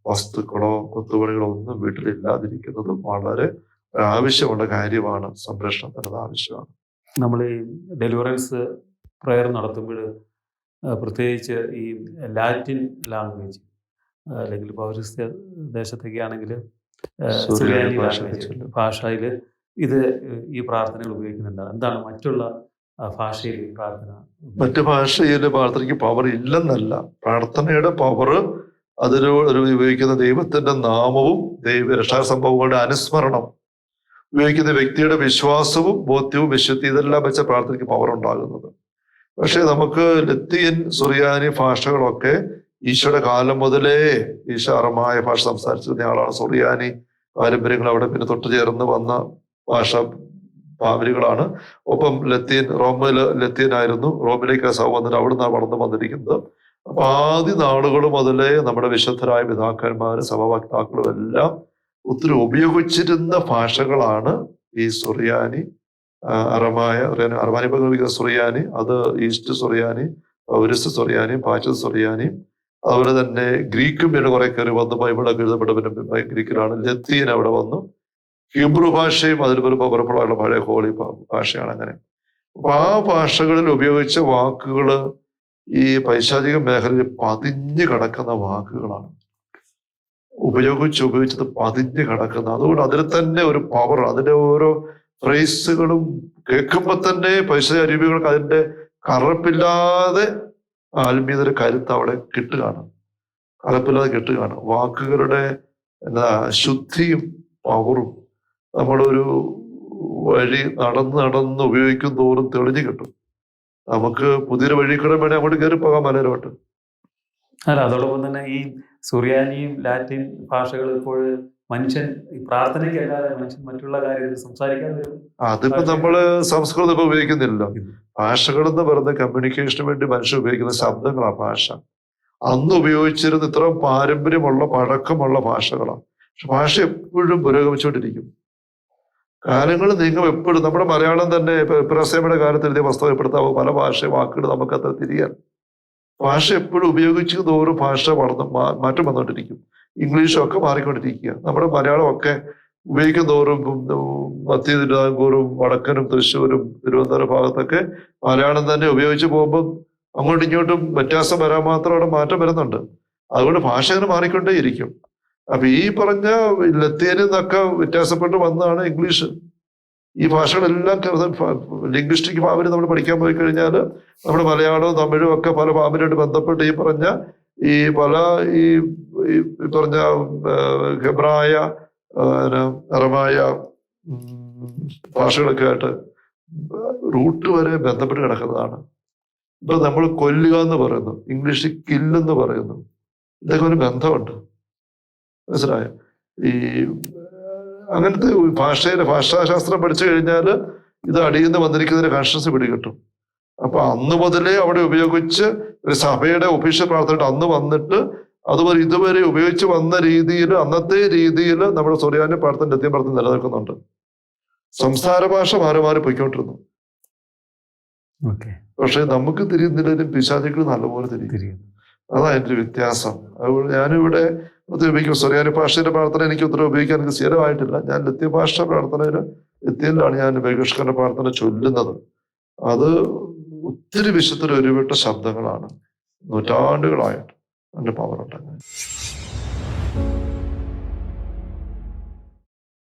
വസ്തുക്കളോ കൊത്തുപണികളോ ഒന്നും വീട്ടിലില്ലാതിരിക്കുന്നത് വളരെ ആവശ്യമുള്ള കാര്യമാണ് സംരക്ഷണത്തിന് അത് ആവശ്യമാണ്. നമ്മൾ ഈ ഡെലിവറൻസ് പ്രയർ നടത്തുമ്പോൾ പ്രത്യേകിച്ച് ഈ ലാറ്റിൻ ലാംഗ്വേജ് അല്ലെങ്കിൽ പൗരസ്ത്യ ദേശത്തൊക്കെ ആണെങ്കിൽ ഭാഷയിൽ ഇത് ഈ പ്രാർത്ഥനകൾ ഉപയോഗിക്കുന്നുണ്ട്. എന്താണ് മറ്റുള്ള ഭാഷയിൽ പ്രാർത്ഥന മറ്റു ഭാഷയിൽ പ്രാർത്ഥനയ്ക്ക് പവർ ഇല്ലെന്നല്ല. പ്രാർത്ഥനയുടെ പവർ അതിലൂടെ ഉപയോഗിക്കുന്ന ദൈവത്തിന്റെ നാമവും ദൈവ രക്ഷാ സംഭവങ്ങളുടെ അനുസ്മരണം ഉപയോഗിക്കുന്ന വ്യക്തിയുടെ വിശ്വാസവും ബോധ്യവും വിശുദ്ധി ഇതെല്ലാം വെച്ച പ്രാർത്ഥനയ്ക്ക് പവർ ഉണ്ടാകുന്നത്. പക്ഷേ നമുക്ക് ലത്തീൻ സുറിയാനി ഭാഷകളൊക്കെ ഈശോയുടെ കാലം മുതലേ ഈശോ അറമായ ഭാഷ സംസാരിച്ചിരുന്ന ആളാണ്. സുറിയാനി പാരമ്പര്യങ്ങൾ അവിടെ പിന്നെ തൊട്ട് ചേർന്ന് വന്ന ഭാഷ ഫാമിലികളാണ് ഒപ്പം ലത്തീൻ റോമിൽ ലത്തീൻ ആയിരുന്നു. റോമിലേക്ക് സഭ വന്നിട്ട് അവിടുന്ന് വളർന്നു വന്നിരിക്കുന്നത്. അപ്പൊ ആദ്യ നാളുകൾ മുതലേ നമ്മുടെ വിശുദ്ധരായ പിതാക്കന്മാരും സഭവക്താക്കളും എല്ലാം ഒത്തിരി ഉപയോഗിച്ചിരുന്ന ഭാഷകളാണ് ഈ സുറിയാനി അറമായ അറമാനി ഇപ്പൊ സുറിയാനി അത് ഈസ്റ്റ് സുറിയാനി പൗരസ് സുറിയാനി പാച്ചൽ സുറിയാനി അതുപോലെ തന്നെ ഗ്രീക്കും പിന്നെ കുറെ കയറി വന്നു ബൈബിളൊക്കെ എഴുതപ്പെട്ട ഗ്രീക്കിലാണ് ലത്തീൻ അവിടെ വന്നു. ഹീബ്രു ഭാഷയും അതിൽ ഒരു പഴയ ഹോളി ഭാഷയാണ് അങ്ങനെ. അപ്പൊ ആ ഭാഷകളിൽ ഉപയോഗിച്ച വാക്കുകൾ ഈ പൈശാചിക മേഖലയിൽ പതിഞ്ഞു കിടക്കുന്ന വാക്കുകളാണ്. ഉപയോഗിച്ച് ഉപയോഗിച്ചത് പതിഞ്ഞ് കിടക്കുന്ന. അതുകൊണ്ട് അതിൽ തന്നെ ഒരു പവർ അതിന്റെ ഓരോ ഫ്രേസുകളും കേൾക്കുമ്പോൾ തന്നെ പൈസ അരുവികൾക്ക് അതിന്റെ കറപ്പില്ലാതെ ആത്മീയതൊരു കരുത്ത് അവിടെ കിട്ടുകയാണ് കലപ്പില്ലാതെ കിട്ടുകയാണ് വാക്കുകളുടെ എന്താ ശുദ്ധിയും പവറും നമ്മളൊരു വഴി നടന്ന് നടന്ന് ഉപയോഗിക്കും തോറും തെളിഞ്ഞു കിട്ടും. നമുക്ക് പുതിയൊരു വഴി കൂടെ വേണേ അങ്ങോട്ട് കയറി പോകാൻ മനോരമായിട്ട് അല്ല അതോടൊപ്പം തന്നെ ഈ സുറിയാനിയും ലാറ്റിൻ ഭാഷകൾ ഇപ്പോൾ മനുഷ്യൻ പ്രാർത്ഥനയ്ക്കല്ലാതെ മനുഷ്യൻ മറ്റുള്ള കാര്യത്തിൽ സംസാരിക്കാതെ അതിപ്പോ നമ്മൾ സംസ്കൃതം ഇപ്പൊ ഉപയോഗിക്കുന്നില്ലല്ലോ. ഭാഷകൾ എന്ന് പറയുന്ന കമ്മ്യൂണിക്കേഷന് വേണ്ടി മനുഷ്യൻ ഉപയോഗിക്കുന്ന ശബ്ദങ്ങളാണ് ഭാഷ. അന്ന് ഉപയോഗിച്ചിരുന്ന ഇത്ര പാരമ്പര്യമുള്ള പഴക്കമുള്ള ഭാഷകളാണ് പക്ഷെ ഭാഷ എപ്പോഴും പുരോഗമിച്ചുകൊണ്ടിരിക്കും. കാലങ്ങൾ നീങ്ങും എപ്പോഴും നമ്മുടെ മലയാളം തന്നെ ഇപ്പൊ ഇപ്രാസേമയുടെ കാലത്ത് എഴുതിയ പുസ്തകം എപ്പെടുത്താവ് പല ഭാഷ വാക്കുകൾ നമുക്ക് അത്ര തിരിയാൻ ഭാഷ എപ്പോഴും ഉപയോഗിച്ചു തോറും ഭാഷ വളർന്ന് മാറ്റം വന്നുകൊണ്ടിരിക്കും. ഇംഗ്ലീഷൊക്കെ മാറിക്കൊണ്ടിരിക്കുക. നമ്മുടെ മലയാളം ഒക്കെ ഉപയോഗിക്കും തോറും മധ്യ തിരുവിതാംകൂറും വടക്കനും തൃശ്ശൂരും തിരുവനന്തപുരം ഭാഗത്തൊക്കെ മലയാളം തന്നെ ഉപയോഗിച്ച് പോകുമ്പോൾ അങ്ങോട്ടും ഇങ്ങോട്ടും വ്യത്യാസം വരാൻ മാത്രം അവിടെ മാറ്റം വരുന്നുണ്ട്. അതുകൊണ്ട് ഭാഷ അങ്ങനെ മാറിക്കൊണ്ടേയിരിക്കും. അപ്പൊ ഈ പറഞ്ഞ ലത്തീനിൽ വ്യത്യാസപ്പെട്ട് വന്നതാണ് ഇംഗ്ലീഷ്. ഈ ഭാഷകളെല്ലാം ലിംഗ്വിസ്റ്റിക് ഫാമിലി നമ്മൾ പഠിക്കാൻ പോയി കഴിഞ്ഞാൽ നമ്മുടെ മലയാളവും തമിഴും ഒക്കെ പല ഭാവിനായിട്ട് ബന്ധപ്പെട്ട് ഈ പറഞ്ഞ ഈ പല ഈ പറഞ്ഞ ഹെബ്രായ അറമായ ഭാഷകളൊക്കെ ആയിട്ട് റൂട്ട് വരെ ബന്ധപ്പെട്ട് കിടക്കുന്നതാണ്. ഇപ്പൊ നമ്മൾ കൊല്ലുക എന്ന് പറയുന്നു ഇംഗ്ലീഷിൽ കില്ലെന്ന് പറയുന്നു. ഇതൊക്കെ ഒരു ബന്ധമുണ്ട്. മനസ്സിലായോ? ഈ അങ്ങനത്തെ ഭാഷയുടെ ഭാഷാശാസ്ത്രം പഠിച്ചു കഴിഞ്ഞാൽ ഇത് അടിയുന്ന വന്നിരിക്കുന്നതിന് കൺഷൻസ് പിടികിട്ടും. അപ്പൊ അന്ന് മുതലേ അവിടെ ഉപയോഗിച്ച് ഒരു സഭയുടെ ഒഫീഷ്യൽ പ്രാർത്ഥന അന്ന് വന്നിട്ട് അതുപോലെ ഇതുവരെ ഉപയോഗിച്ച് വന്ന രീതിയിൽ അന്നത്തെ രീതിയിൽ നമ്മുടെ സൊറിയാനി പ്രാർത്ഥന ലത്യം പ്രാർത്ഥന നിലനിൽക്കുന്നുണ്ട്. സംസാര ഭാഷ മാറി മാറി പൊയ്ക്കൊണ്ടിരുന്നു. പക്ഷെ നമുക്ക് തിരിയുന്നില്ലെങ്കിലും പിശാചികൾ നല്ലപോലെ തിരിയും അതാ എന്റെ വ്യത്യാസം. അതുകൊണ്ട് ഞാനിവിടെ ഉപയോഗിക്കും സൊറിയാനി ഭാഷയുടെ പ്രാർത്ഥന എനിക്ക് ഉത്തരം ഉപയോഗിക്കാൻ എനിക്ക് സ്ഥിരമായിട്ടില്ല. ഞാൻ ലത്യ ഭാഷ പ്രാർത്ഥനയിൽ ലത്യനിലാണ് ഞാൻ ബഹിഷ്കരണ പ്രാർത്ഥന ചൊല്ലുന്നത്. അത് ഒത്തിരി വിശുദ്ധ ഒരുവിട്ട ശബ്ദങ്ങളാണ്. നൂറ്റാണ്ടുകളായിട്ട്. അതിന്റെ പവർ ഉണ്ട്